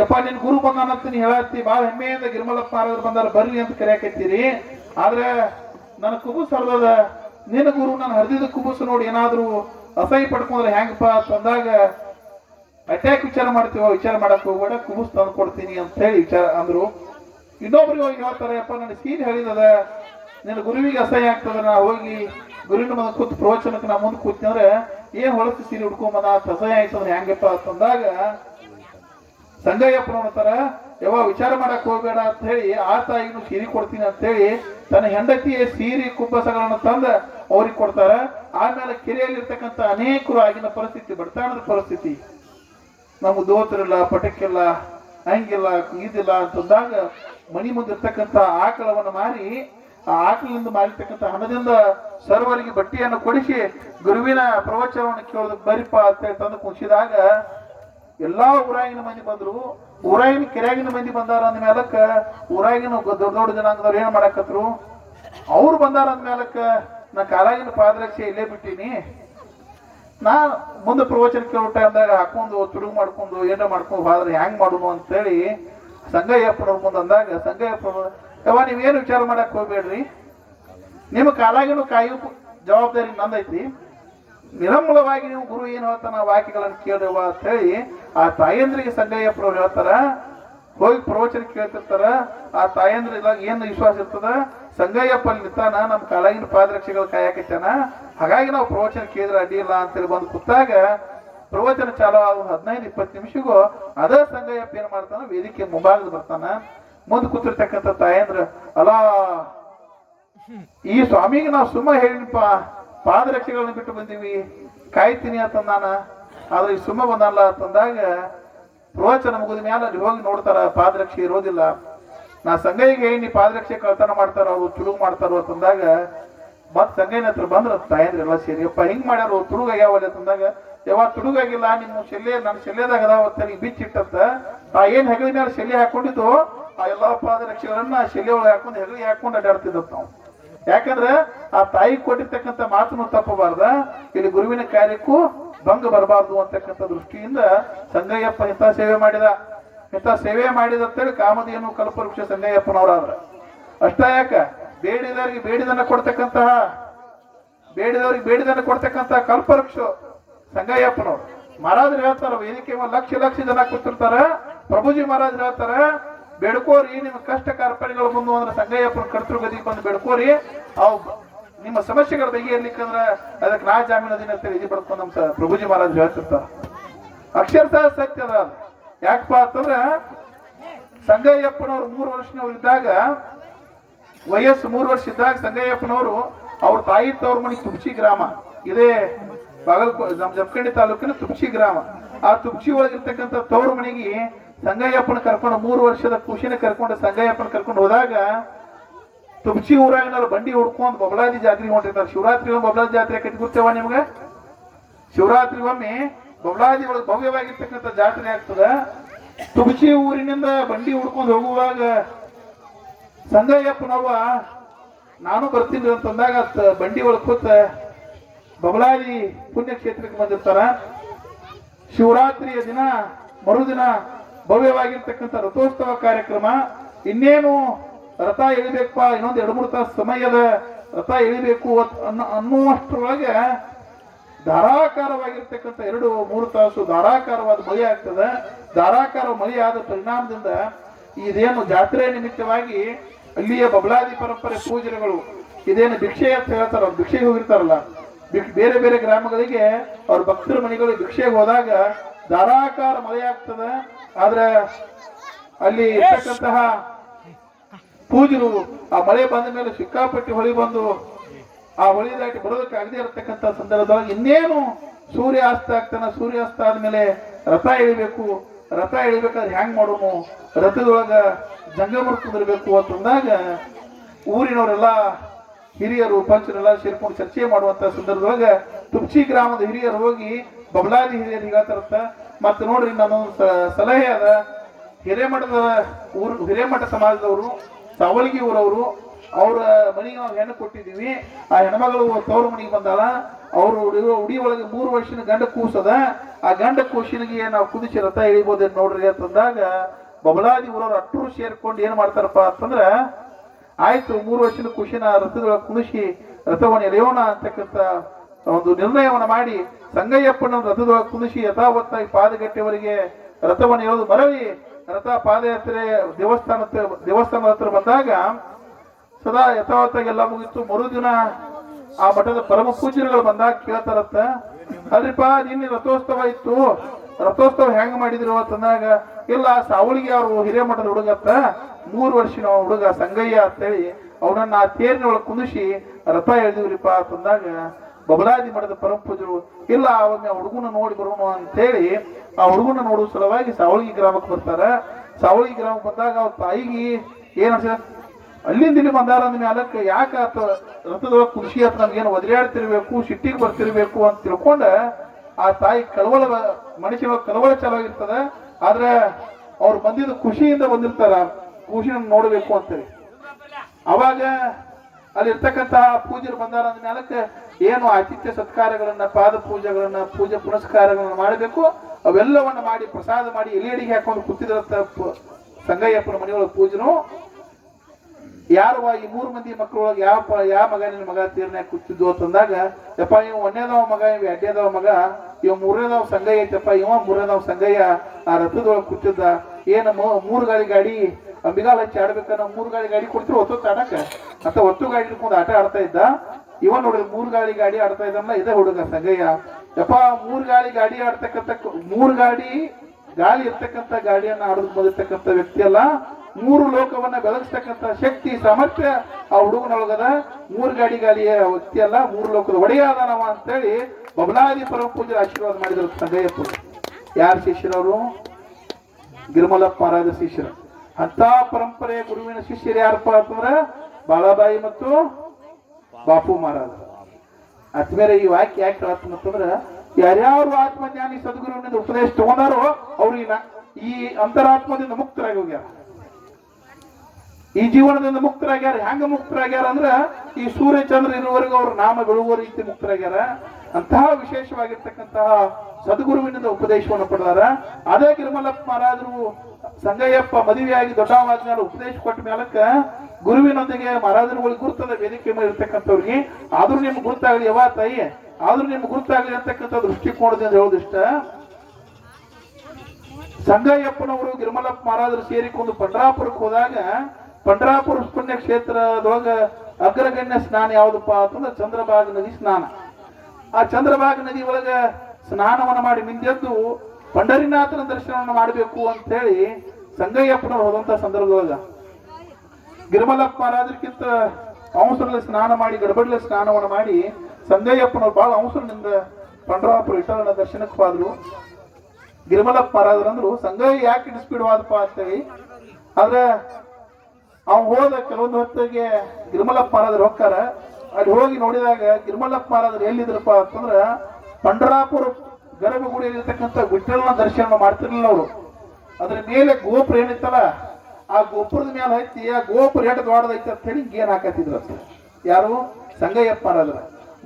ಯಪ್ಪ ನಿನ್ ಗುರು ಬಂದಾನಂತ ನೀ ಹೇಳತ್ತಿ ಭಾಳ ಹೆಮ್ಮೆಯಿಂದ ಗಿರ್ಮಲಪ್ಪ ಮಹಾರಾಜರು ಬಂದಾರ, ಬರ್ರಿ ಅಂತ ಕರೆಯಾಕತ್ತೀರಿ. ಆದ್ರೆ ನನ್ನ ಕುಬುಸ್ ಹರಿದದ ನಿನ್ನ ಗುರು ನಾನು ಹರಿದಿದ್ದ ಕುಬುಸ್ ನೋಡಿ ಏನಾದರೂ ಅಸಹ್ಯ ಪಡ್ಕೊಂಡ್ರೆ ಹೆಂಗಪ್ಪ ಅಂತಂದಾಗ ಅಟ್ಯಾಕ್ ವಿಚಾರ ಮಾಡ್ತೀವ, ವಿಚಾರ ಮಾಡಕ್ ಹೋಗ್ಬೇಡ, ಕುಬುಸ್ ತಂದು ಕೊಡ್ತೀನಿ ಅಂತ ಹೇಳಿ ವಿಚಾರ ಅಂದ್ರು. ಇನ್ನೊಬ್ರಿಗೆ ಹೋಗಿ ಹೇಳ್ತಾರೆ, ಅಪ್ಪ, ನನ್ನ ಸೀನ್ ಹೇಳಿದದ, ನಿನ್ನ ಗುರುವಿಗೆ ಅಸಹ್ಯ ಆಗ್ತದ, ನಾ ಹೋಗಿ ಗುರುವಿನ ಮುಂದೆ ಕೂತ್ ಪ್ರವಚನಕ್ಕೆ ನಾ ಮುಂದೆ ಕೂತ್ನಂದ್ರೆ ಏನ್ ಹೊಳತು ಸೀರೆ ಉಡ್ಕೊಂಬನ ಅಸಹ್ಯ ಆಯ್ತಂದ್ರೆ ಹೆಂಗಪ್ಪ ಅಂತಂದಾಗ ಸಂಗಯ್ಯಪ್ಪ ನೋಡ್ತಾರ ಯಾವಾಗ ವಿಚಾರ ಮಾಡಕ್ ಹೋಗ್ಬೇಡ ಅಂತ ಹೇಳಿ, ಆ ತಾಯಿಗೂ ಸೀರೆ ಕೊಡ್ತೀನಿ ಅಂತ ಹೇಳಿ ತನ್ನ ಹೆಂಡತಿಯ ಸೀರೆ ಕುಬ್ಬಸಗಳನ್ನು ತಂದ ಅವ್ರಿಗೆ ಕೊಡ್ತಾರ. ಆಮೇಲೆ ಕೆರೆಯಲ್ಲಿರ್ತಕ್ಕಂಥ ಅನೇಕರು ಆಗಿನ ಪರಿಸ್ಥಿತಿ, ಬಡತನದ ಪರಿಸ್ಥಿತಿ. ನಮ್ಗೆ ದೋತರಿಲ್ಲ ಪಟಕ್ಕಿಲ್ಲ ಹಂಗಿಲ್ಲ ಇದಿಲ್ಲ ಅಂತಂದಾಗ ಮನಿ ಮುಂದೆ ಇರ್ತಕ್ಕಂಥ ಆಕಳವನ್ನು ಮಾರಿ, ಆ ಆಕಳಿಂದ ಮಾರಿರ್ತಕ್ಕಂಥ ಹಣದಿಂದ ಸರ್ವರಿಗೆ ಬಟ್ಟೆಯನ್ನು ಕೊಡಿಸಿ ಗುರುವಿನ ಪ್ರವಚನವನ್ನು ಕೇಳೋದು ಬರಿಪ ಅಂತ ಹೇಳಿ ತಂದು ಕುಣಿಸಿದಾಗ ಎಲ್ಲಾ ಊರಾಗಿನ ಮಂದಿ ಬಂದ್ರು. ಊರಾಗಿನ ಕೆರೆಯಾಗಿನ ಮಂದಿ ಬಂದಾರ ಅಂದ ಮೇಲಕ್ಕ ಊರಾಗಿನ ದೊಡ್ಡ ದೊಡ್ಡ ಜನಾಂಗದವ್ರು ಏನ್ ಮಾಡಾಕತ್ರು? ಅವ್ರು ಬಂದಾರ ಅಂದ ಮೇಲಕ್ಕ ನಾ ಕಾಲಾಗಿನ ಪಾದರಕ್ಷೆ ಇಲ್ಲೇ ಬಿಟ್ಟೀನಿ. ನಾ ಮುಂದೆ ಪ್ರವಚನ ಕೇಳೋ ಟೈಮ್ದಾಗ ಹಾಕೊಂಡು, ತುಡುಗು ಮಾಡ್ಕೊಂಡು ಏನೋ ಮಾಡ್ಕೊಂಡು ಹೋದ್ರೆ ಹ್ಯಾಂಗ್ ಮಾಡುನು ಅಂತೇಳಿ ಸಂಗಯ್ಯಪ್ಪನವ್ರ ಮುಂದೆ ಅಂದಾಗ ಸಂಗಯ್ಯಪ್ಪ ಯವ್ವ ನೀವೇನು ವಿಚಾರ ಮಾಡಕ್ಕೆ ಹೋಗ್ಬೇಡ್ರಿ? ನಿಮ್ಮ ಕಾಲಾಗಿನೂ ಕಾಯು ಜವಾಬ್ದಾರಿ ನಂದೈತಿ. ನಿರಮೂಲವಾಗಿ ನೀವು ಗುರು ಏನು ಹೇಳ್ತಾನ ವಾಕ್ಯಗಳನ್ನು ಕೇಳುವ ಅಂತ ಹೇಳಿ ಆ ತಾಯಂದ್ರಿಗೆ ಸಂಗಯ್ಯಪ್ಪನವ್ರು ಹೇಳ್ತಾರ. ಹೋಗಿ ಪ್ರವಚನ ಕೇಳ್ತಿರ್ತಾರ. ಆ ತಾಯಂದ್ರಿಗ ಏನು ವಿಶ್ವಾಸ ಇರ್ತದ? ಸಂಗಯ್ಯಪ್ಪ ಅಲ್ಲಿ ನಿಂತಾನ, ನಮ್ಮ ಕಾಲಾಗಿನ ಪಾದರಕ್ಷೆಗಳು ಕಾಯಕತ್ತಾನ? ಹಾಗಾಗಿ ನಾವು ಪ್ರವಚನ ಕೇಳಿದ್ರೆ ಅಡ್ಡಿ ಇಲ್ಲ ಅಂತೇಳಿ ಬಂದು ಕೂತಾಗ ಪ್ರವಚನ ಚಾಲು ಆಗ ಹದಿನೈದು, ಇಪ್ಪತ್ತು ನಿಮಿಷಗೂ ಅದೇ ಸಂಗಯ್ಯಪ್ಪ ಏನ್ ಮಾಡ್ತಾನ ವೇದಿಕೆ ಮುಂಭಾಗದ ಬರ್ತಾನ. ಮುಂದೆ ಕೂತಿರ್ತಕ್ಕಂಥ ತಾಯಂದ್ರ, ಅಲಾ, ಈ ಸ್ವಾಮಿಗೆ ನಾವು ಸುಮ್ಮ ಹೇಳಿನಪ್ಪ ಪಾದರಕ್ಷೆಗಳನ್ನ ಬಿಟ್ಟು ಬಂದೀವಿ, ಕಾಯ್ತೀನಿ ಅಂತಂದಾನ ಆದ್ರೆ ಈ ಸುಮ್ಮ ಬಂದಲ್ಲ ಅಂತಂದಾಗ ಪ್ರವಚನ ಮುಗಿದ ಮೇಲೆ ಅಲ್ಲಿ ಹೋಗಿ ನೋಡ್ತಾರ, ಪಾದರಕ್ಷೆ ಇರೋದಿಲ್ಲ. ನಾ ಸಂಗಯ್ಯಗೆ ಹೇಳಿ ಪಾದರಕ್ಷೆ ಕಳ್ತನ ಮಾಡ್ತಾರ, ಅವ್ರು ತುಳುಗ್ ಮಾಡ್ತಾರೋ ಅಂತಂದಾಗ ಮತ್ ಸಂಗಯ್ಯನ ಹತ್ರ ಬಂದ್ರ ತಾಯಂದ್ರ ಎಲ್ಲ ಸೇರಿ, ಅಪ್ಪ, ಹಿಂಗ್ ಮಾಡ್ಯಾರ, ಅವ್ರು ತುಳುಗ ಆಗ್ಯಾವಲ್ಲ ಅಂತಂದಾಗ ಯಾವ ತುಡುಗಾಗಿಲ್ಲ ನಿಮ್ಮ ಶಲ್ಯ ನನ್ನ ಶಲ್ಯದಾಗ ಅದಾವ ತನಗೆ ಬಿಚ್ಚಿಟ್ಟಂತ ಆ ಏನ್ ಹೆಗಲಿ ಮೇಲೆ ಶಲ್ಯ ಹಾಕೊಂಡಿದ್ದು? ಆ ಎಲ್ಲಾ ಪಾದರಕ್ಷೆಗಳನ್ನ ಆ ಶಲ್ಯ ಒಳಗೆ ಹಾಕೊಂಡು ಹೆಗಲಿ ಹಾಕೊಂಡು ಅಡ್ಡಾಡ್ತಿದ್ದಂತ ನಾವು. ಯಾಕಂದ್ರೆ ಆ ತಾಯಿ ಕೊಟ್ಟಿರ್ತಕ್ಕಂಥ ಮಾತನ್ನು ತಪ್ಪಬಾರ್ದ. ಇಲ್ಲಿ ಗುರುವಿನ ಕಾರ್ಯಕ್ಕೂ ಭಂಗ ಬರಬಾರ್ದು ಅಂತಕ್ಕಂಥ ದೃಷ್ಟಿಯಿಂದ ಸಂಗಯ್ಯಪ್ಪ ಇಂಥ ಸೇವೆ ಮಾಡಿದ. ಇಂಥ ಸೇವೆ ಮಾಡಿದ ಅಂತೇಳಿ ಕಾಮಧೇನು ಕಲ್ಪವೃಕ್ಷ ಸಂಗಯ್ಯಪ್ಪನವರಾದ್ರ. ಅಷ್ಟ ಯಾಕ? ಬೇಡಿದವರಿಗೆ ಬೇಡಿದನ್ನ ಕೊಡ್ತಕ್ಕಂತಹ, ಬೇಡಿದವರಿಗೆ ಬೇಡಿದನ್ನ ಕೊಡ್ತಕ್ಕಂಥ ಕಲ್ಪವೃಕ್ಷ. ಸಂಗಯ್ಯಪ್ಪನವ್ರು. ಮಹಾರಾಜರು ಹೇಳ್ತಾರ ವೇದಿಕೆ ಲಕ್ಷ ಲಕ್ಷ ಜನ ಕೂತಿರ್ತಾರ? ಪ್ರಭುಜಿ ಮಹಾರಾಜರು ಹೇಳ್ತಾರ, ಬೇಡ್ಕೋರಿ, ನಿಮ್ಮ ಕಷ್ಟ ಕಾರ್ಪಣ್ಯಗಳು ಬಂದು ಅಂದ್ರೆ ಸಂಗಯ್ಯಪ್ಪನ ಕರ್ತೃ ಗದಿಗೆ ಬಂದು ಬೇಡ್ಕೋರಿ, ಅವು ನಿಮ್ಮ ಸಮಸ್ಯೆಗಳ ಬಗ್ಗೆ ಬಗೆಹರ್ಲಿಕ್ಕಂದ್ರ ಅದಕ್ಕೆ ನಾ ಜಾಮೀನು ಅದಿನ ಅಂತ ವಿಧಿ ಪಡ್ಕೊಂಡು ನಮ್ಮ ಪ್ರಭುಜಿ ಮಹಾರಾಜ್ ಹೇಳ್ತಿರ್ತಾರ. ಅಕ್ಷರಶಃ ಸತ್ಯ ಅದು. ಯಾಕಪ್ಪ ಅಂತಂದ್ರ, ಸಂಗಯ್ಯಪ್ಪನವ್ರು ಮೂರು ವರ್ಷನವ್ರು ಇದ್ದಾಗ, ವಯಸ್ಸು ಮೂರು ವರ್ಷ ಇದ್ದಾಗ ಸಂಗಯ್ಯಪ್ಪನವರು ಅವ್ರ ತಾಯಿ ತವ್ರ ಮನೆ ತುಪ್ಸಿ ಗ್ರಾಮ. ಇದೇ ಬಾಗಲಕೋ ನಮ್ಮ ಜಮಖಂಡಿ ತಾಲೂಕಿನ ತುಪ್ಸಿ ಗ್ರಾಮ. ಆ ತುಪ್ಚಿ ಒಳಗಿರ್ತಕ್ಕಂಥ ತವರು ಮನೆಗೆ ಸಂಗಯ್ಯಪ್ಪನ ಕರ್ಕೊಂಡು ಮೂರು ವರ್ಷದ ಖುಷಿನ ಕರ್ಕೊಂಡು ಸಂಗಯ್ಯಪ್ಪನ ಕರ್ಕೊಂಡು ಹೋದಾಗ ತುಪ್ಚಿ ಊರಾಗಿನವ್ರು ಬಂಡಿ ಹುಡ್ಕೊಂಡು ಬಬಲಾದಿ ಜಾತ್ರೆ ಹೊಂಟಿರ್ತಾರೆ. ಶಿವರಾತ್ರಿ ಒಮ್ಮೆ ಬಬಲಾದಿ ಜಾತ್ರೆ ಕಟ್ಟಿ ಗೊತ್ತೇವ ನಿಮ್ಗೆ? ಶಿವರಾತ್ರಿ ಒಮ್ಮೆ ಬಬಲಾದಿ ಒಳಗೆ ಭವ್ಯವಾಗಿರ್ತಕ್ಕಂಥ ಜಾತ್ರೆ ಆಗ್ತದ. ತುಪ್ಸಿ ಊರಿನಿಂದ ಬಂಡಿ ಹುಡ್ಕೊಂಡು ಹೋಗುವಾಗ ಸಂಗಯ್ಯಪ್ಪನವ್ವ, ನಾನು ಬರ್ತೀನಿ ಅಂತಂದಾಗ ಬಂಡಿ ಒಳಗೆ ಕೂತ ಬಬಲಾದಿ ಪುಣ್ಯಕ್ಷೇತ್ರಕ್ಕೆ ಬಂದಿರ್ತಾರ. ಶಿವರಾತ್ರಿಯ ದಿನ, ಮರುದಿನ ಭವ್ಯವಾಗಿರ್ತಕ್ಕಂಥ ರಥೋತ್ಸವ ಕಾರ್ಯಕ್ರಮ. ಇನ್ನೇನು ರಥ ಎಳಿಬೇಕಪ್ಪ ಇನ್ನೊಂದು ಎರಡು ಮೂರು ತಾಸು ಸಮಯದ ರಥ ಎಳಿಬೇಕು ಅನ್ನೋ ಅನ್ನುವಷ್ಟರೊಳಗೆ ಧಾರಾಕಾರವಾಗಿರ್ತಕ್ಕಂಥ ಎರಡು ಮೂರು ತಾಸು ಧಾರಾಕಾರವಾದ ಮಳೆ ಆಗ್ತದೆ. ಧಾರಾಕಾರ ಮಳೆ ಆದ ಪರಿಣಾಮದಿಂದ ಇದೇನು ಜಾತ್ರೆ ನಿಮಿತ್ತವಾಗಿ ಅಲ್ಲಿಯ ಬಬಲಾದಿ ಪರಂಪರೆ ಪೂಜನೆಗಳು ಇದೇನು ಭಿಕ್ಷೆ ಅಂತ ಹೇಳ್ತಾರ ಭಿಕ್ಷೆಗೆ ಹೋಗಿರ್ತಾರಲ್ಲ. ಬೇರೆ ಬೇರೆ ಗ್ರಾಮಗಳಿಗೆ ಅವ್ರ ಭಕ್ತರ ಮನೆಗಳು ಭಿಕ್ಷೆಗೆ ಹೋದಾಗ ಧಾರಾಕಾರ ಮಳೆ ಆಗ್ತದೆ ಆದ್ರೆ ಅಲ್ಲಿ ಇರ್ತಕ್ಕಂತಹ ಪೂಜರು ಆ ಮಳೆ ಬಂದ ಮೇಲೆ ಸಿಕ್ಕಾಪಟ್ಟಿ ಹೊಳಿ ಬಂದು ಆ ಹೊಳಿ ದಾಟಿ ಬರೋದಕ್ಕೆ ಆಗದೆ ಇರತಕ್ಕಂಥ ಸಂದರ್ಭದೊಳಗೆ ಇನ್ನೇನು ಸೂರ್ಯ ಅಸ್ತ ಆಗ್ತಾನ ಸೂರ್ಯ ಅಸ್ತ ಆದ್ಮೇಲೆ ರಥ ಇಳಿಬೇಕು ರಥ ಇಳಿಬೇಕಾದ್ರೆ ಹ್ಯಾಂಗ್ ಮಾಡೋನು? ರಥದೊಳಗ ಜಂಗಮರು ಕುಂದಿರ್ಬೇಕು ಅಂತಂದಾಗ ಊರಿನವರೆಲ್ಲ ಹಿರಿಯರು ಪಂಚರೆಲ್ಲ ಸೇರ್ಕೊಂಡು ಚರ್ಚೆ ಮಾಡುವಂತ ಸಂದರ್ಭದೊಳಗ ತುಪ್ಚಿ ಗ್ರಾಮದ ಹಿರಿಯರು ಹೋಗಿ ಬಬಲಾದಿ ಹಿರಿಯರು ಹೇಳ್ತಾರತ್ತ ಮತ್ತೆ ನೋಡ್ರಿ ನಾನು ಸಲಹೆ ಅದ. ಹಿರೇಮಠದ ಊರು, ಹಿರೇಮಠ ಸಮಾಜದವರು, ಸಾವಲ್ಗಿ ಊರವರು, ಅವರ ಮನೆಗೆ ನಾವು ಹೆಣ್ಣು ಕೊಟ್ಟಿದ್ದೀವಿ. ಆ ಹೆಣ್ಮಗಳು ತವ್ರ ಮನೆಗೆ ಬಂದಾಳ. ಅವರು ಉಡಿ ಒಳಗೆ ಮೂರು ವರ್ಷದ ಗಂಡ ಕೂಸದ. ಆ ಗಂಡ ಕೂಸಿನಿಗೆ ನಾವು ಕುದಿಸಿ ರಥ ಇಳಿಬೋದೇನು ನೋಡ್ರಿ ಅಂತಂದಾಗ ಬಬಲಾದಿ ಊರವ್ರು ಅಟ್ಟರು ಸೇರ್ಕೊಂಡು ಏನ್ ಮಾಡ್ತಾರಪ್ಪ ಅಂತಂದ್ರ ಆಯ್ತು, ಮೂರು ವರ್ಷದ ಖುಷಿನ ರಥದೊಳಗೆ ಕುಣಿಸಿ ರಥವನ್ನು ಎಳೆಯೋಣ ಅಂತಕ್ಕಂಥ ಒಂದು ನಿರ್ಣಯವನ್ನು ಮಾಡಿ ಸಂಗಯ್ಯಪ್ಪನ ರಥದೊಳಗೆ ಕುಣಿಸಿ ಯಥಾವತ್ತಾಗಿ ಪಾದಗಟ್ಟೆಯವರಿಗೆ ರಥವನ್ನು ಎಳೆದು ಮರಳಿ ರಥ ಪಾದಯಾತ್ರೆ ದೇವಸ್ಥಾನ ದೇವಸ್ಥಾನದ ಹತ್ರ ಬಂದಾಗ ಸದಾ ಯಥಾವತ್ತಾಗಿ ಎಲ್ಲ ಮುಗಿತು. ಮರುದಿನ ಆ ಮಠದ ಪರಮ ಪೂಜೆಗಳು ಬಂದಾಗ ಕೇಳ್ತಾರತ್ತ ಅಲ್ರಿಪ್ಪ ನಿನ್ನೆ ರಥೋತ್ಸವ ಇತ್ತು. ರಥೋತ್ಸವ ಹೆಂಗ್ ಮಾಡಿದ್ರು ಅಂತಂದಾಗ ಇಲ್ಲ ಸಾವಳಿಗೆ ಅವರು ಹಿರೇಮಠದ ಹುಡುಗತ್ತ ಮೂರು ವರ್ಷನ ಹುಡುಗ ಸಂಗಯ್ಯ ಅಂತೇಳಿ ಅವನನ್ನ ಆ ತೇರಿನ ಒಳಗೆ ಕುಂದಿಸಿ ರಥ ಎಳೆದಿವ್ರಿಪ್ಪ ಅಂತಂದಾಗ ಬಬಲಾದಿ ಮಠದ ಪರಂಪೂಜರು, ಇಲ್ಲ ಅವನ ಹುಡುಗನ ನೋಡಿ ಬರೋಣ ಅಂತೇಳಿ ಆ ಹುಡುಗನ ನೋಡುವ ಸಲುವಾಗಿ ಸಾವಳಿಗೆ ಗ್ರಾಮಕ್ಕೆ ಬರ್ತಾರ. ಸಾವಳಗಿ ಗ್ರಾಮಕ್ಕೆ ಬಂದಾಗ ಅವ್ರ ತಾಯಿಗೆ ಏನು ಅಲ್ಲಿಂದ ಇಲ್ಲಿ ಬಂದಾರ ಅಂದ ಮೇಲೆ ಯಾಕೆ ಆತ ರಥದೊಳಗೆ ಖುಷಿ ಆತ ನಮ್ಗೇನು ಒದರಾಡ್ತಿರ್ಬೇಕು ಸಿಟ್ಟಿಗೆ ಬರ್ತಿರ್ಬೇಕು ಅಂತ ತಿಳ್ಕೊಂಡ ಆ ತಾಯಿ ಕಳವಳ ಮನುಷ್ಯನ ಕಳವಳ ಚಾಲಾಗಿರ್ತದೆ. ಆದ್ರೆ ಅವ್ರು ಬಂದಿದ್ದು ಖುಷಿಯಿಂದ ಬಂದಿರ್ತಾರ. ಖುಷಿನ ನೋಡಬೇಕು ಅಂತೇಳಿ. ಅವಾಗ ಅಲ್ಲಿ ಪೂಜೆ ಬಂದಾರ ಅಂದ ಮೇಲಕ್ಕೆ ಏನು ಆತಿಥ್ಯ ಸತ್ಕಾರಗಳನ್ನ, ಪಾದ ಪೂಜೆಗಳನ್ನ, ಪೂಜೆ ಪುನಸ್ಕಾರಗಳನ್ನ ಮಾಡಬೇಕು. ಅವೆಲ್ಲವನ್ನ ಮಾಡಿ ಪ್ರಸಾದ ಮಾಡಿ ಎಲೆ ಅಡಿಗೆ ಹಾಕೊಂಡು ಕೂತಿದ್ರಂತ ಸಂಗಯ್ಯಪ್ಪನ ಮನೆಯೊಳಗೆ ಪೂಜನು ಯಾರು ಈ ಮೂರು ಮಂದಿ ಮಕ್ಕಳೊಳಗೆ ಯಾವ ಯಾವ ಮಗ ನಿನ್ನ ಮಗ ತೀರ್ನ್ಯಾಗ ಕೂತಿದ್ದು ಅಂತಂದಾಗ ಯಪ್ಪ, ಇವ ಒಂದೇದವ ಮಗ, ಇವ ಎರಡನೇದವ ಮಗ, ಇವ ಮೂರನೇದವ ಸಂಗಯ್ಯ ಐತಪ್ಪ ಇವ ಮೂರನೇದವ ಸಂಗಯ್ಯ, ಆ ರಥದೊಳಗೆ ಕೂತಿದ್ದ. ಏನ ಮೂರು ಗಾಡಿ ಗಾಡಿ ಅಂಬಿಗಾಲ ಹಚ್ಚಿ ಆಡ್ಬೇಕನ್ನ ಮೂರು ಗಾಡಿ ಗಾಡಿ ಕೊಡ್ತಿರು ಒತ್ತು ಆಡಕ ಅಂತ ಒತ್ತು ಗಾಡಿ ಹಿಡ್ಕೊಂಡು ಆಟ ಆಡ್ತಾ ಇದ್ದ. ಇವ ನೋಡಿದ್ರೆ ಮೂರು ಗಾಡಿ ಗಾಡಿ ಆಡ್ತಾ ಇದ್ದಲ್ಲ ಇದೇ ಹುಡುಗ ಸಂಗಯ್ಯ. ಯಪ್ಪ, ಮೂರು ಗಾಡಿ ಗಾಡಿ ಆಡ್ತಕ್ಕಂಥ ಮೂರು ಗಾಡಿ ಗಾಳಿ ಇರ್ತಕ್ಕಂಥ ಗಾಡಿಯನ್ನ ಆಡೋದು ಬಂದಿರ್ತಕ್ಕಂಥ ವ್ಯಕ್ತಿ ಅಲ್ಲ. ಮೂರು ಲೋಕವನ್ನ ಬೆಳಗಿಸ್ತಕ್ಕಂಥ ಶಕ್ತಿ, ಸಾಮರ್ಥ್ಯ ಆ ಹುಡುಗನೊಳಗದ. ಮೂರು ಗಾಡಿ ಗಾಲಿಯ ವ್ಯಕ್ತಿ ಅಲ್ಲ, ಮೂರು ಲೋಕದ ಒಡೆಯ ಅದಾನವ ಅಂತೇಳಿ ಬಬಲಾದಿ ಪರಮ ಪೂಜೆ ಆಶೀರ್ವಾದ ಮಾಡಿದ್ರು ತಂದೆಯಪ್ಪ ಯಾರು ಶಿಷ್ಯರವರು ಗಿರ್ಮಲಪ್ಪ ಮಹಾರಾಜ ಶಿಷ್ಯರು. ಅಂತ ಪರಂಪರೆಯ ಗುರುವಿನ ಶಿಷ್ಯರು ಯಾರಪ್ಪ ಅಂತಂದ್ರ ಬಾಲಾಬಾಯಿ ಮತ್ತು ಬಾಪು ಮಹಾರಾಜ. ಆದ್ಮೇಲೆ ಈ ವಾಕ್ಯ ಯಾಕೆ ಅಂತಂದ್ರ, ಯಾರ್ಯಾರು ಆತ್ಮಜ್ಞಾನಿ ಸದ್ಗುರುವಿನಿಂದ ಉಪದೇಶ ತಗೊಂಡಾರೋ ಅವ್ರಿಗೆ ಈ ಅಂತರಾತ್ಮದಿಂದ ಮುಕ್ತರಾಗಿ ಹೋಗ್ಯಾರ. ಈ ಜೀವನದಿಂದ ಮುಕ್ತರಾಗ್ಯಾರ. ಹೆಂಗ ಮುಕ್ತರಾಗ್ಯಾರ ಅಂದ್ರ ಈ ಸೂರ್ಯ ಚಂದ್ರ ಇರುವವರೆಗೂ ಅವ್ರ ನಾಮ ಬೆಳುವ ರೀತಿ ಮುಕ್ತರಾಗ್ಯಾರ. ಅಂತಹ ವಿಶೇಷವಾಗಿರ್ತಕ್ಕಂತಹ ಸದ್ಗುರುವಿನಿಂದ ಉಪದೇಶವನ್ನು ಪಡೆದಾರ. ಅದೇ ಗಿರಿಮಲಪ್ಪ ಮಹಾರಾಜರು ಸಂಗಯ್ಯಪ್ಪ ಮದುವೆಯಾಗಿ ದೊಡ್ಡವಾದ ಉಪದೇಶ ಕೊಟ್ಟ ಮೇಲಕ್ಕ ಗುರುವಿನೊಂದಿಗೆ ಮಹಾರಾಜರುಗಳಿಗೆ ಗುರುತದ ವೇದಿಕೆ ಮೇಲೆ ಇರ್ತಕ್ಕಂಥವ್ರಿಗೆ, ಆದ್ರೂ ನಿಮ್ಗೆ ಗುರುತಾಗಲಿ ಯಾವ ತಾಯಿ, ಆದ್ರೂ ನಿಮ್ಗೆ ಗುರುತಾಗಲಿ ಅಂತಕ್ಕಂಥ ದೃಷ್ಟಿಕೋನದಿಂದ ಹೇಳೋದಿಷ್ಟ ಸಂಗಯ್ಯಪ್ಪನವರು, ಗಿರಿಮಲಪ್ಪ ಮಹಾರಾಜರು ಸೇರಿಕೊಂಡು ಪಂಡ್ರಾಪುರಕ್ಕೆ ಹೋದಾಗ ಪಂಡ್ರಾಪುರ ಪುಣ್ಯ ಕ್ಷೇತ್ರದೊಳಗ ಅಗ್ರಗಣ್ಯ ಸ್ನಾನ ಯಾವುದಪ್ಪ ಅಂತಂದ್ರೆ ಚಂದ್ರಭಾಗ ನದಿ ಸ್ನಾನ. ಆ ಚಂದ್ರಭಾಗ ನದಿ ಒಳಗ ಸ್ನಾನವನ್ನ ಮಾಡಿ ಮಿಂದೆದ್ದು ಪಂಡರಿನಾಥನ ದರ್ಶನವನ್ನು ಮಾಡಬೇಕು ಅಂತ ಹೇಳಿ ಹೋದಂಥ ಹೋದಂತ ಸಂದರ್ಭದೊಳಗ. ಗಿರಿಮಲಪ್ಪ ಮಹಾರಾಜರಿಗಿಂತ ಅವಸರಲ್ಲಿ ಸ್ನಾನ ಮಾಡಿ ಗಡಬಡಲೆ ಸ್ನಾನವನ್ನು ಮಾಡಿ ಸಂಗಯ್ಯಪ್ಪನವ್ರು ಬಹಳ ಅವಸರದಿಂದ ಪಂಡ್ರಾಪುರ ವಿಠಲನ ದರ್ಶನಕ್ಕೆ ಹೋದ್ರು. ಗಿರಿಮಲಪ್ಪ ಅಂದ್ರು ಸಂಗಯ್ಯ ಯಾಕೆ ಇಡಿಸ್ಬಿಡುವಾದಪ್ಪ ಅಂತೇಳಿ. ಆದ್ರೆ ಅವ್ನು ಹೋದ ಕೆಲವೊಂದು ಹೊತ್ತಿಗೆ ಗಿರ್ಮಲಪ್ಪ ಮಹಾರಾಜರು ಹೋಗ್ತಾರ. ಅಲ್ಲಿ ಹೋಗಿ ನೋಡಿದಾಗ ಗಿರ್ಮಲಪ್ಪ ಮಹಾರಾಜರು ಎಲ್ಲಿದ್ರಪ್ಪ ಅಂತಂದ್ರ ಪಂಡರಾಪುರ ಗರ್ಭಗುಡಿಯಲ್ಲಿ ಇರ್ತಕ್ಕಂಥ ವಿಠಲನ ದರ್ಶನ ಮಾಡ್ತಿರ್ಲಿಲ್ಲ ಅವರು. ಅದ್ರ ಮೇಲೆ ಗೋಪುರ ಏನಿತ್ತಲ್ಲ, ಆ ಗೋಪುರದ ಮೇಲೆ ಹತ್ತಿ ಆ ಗೋಪುರ ಎಷ್ಟು ದೊಡ್ಡದೈತೆ ಅಂತ ಹೇಳಿ ಗೇನ್ ಹಾಕತ್ತಿದ್ರಂತ ಯಾರು? ಸಂಗಯ್ಯಪ್ಪ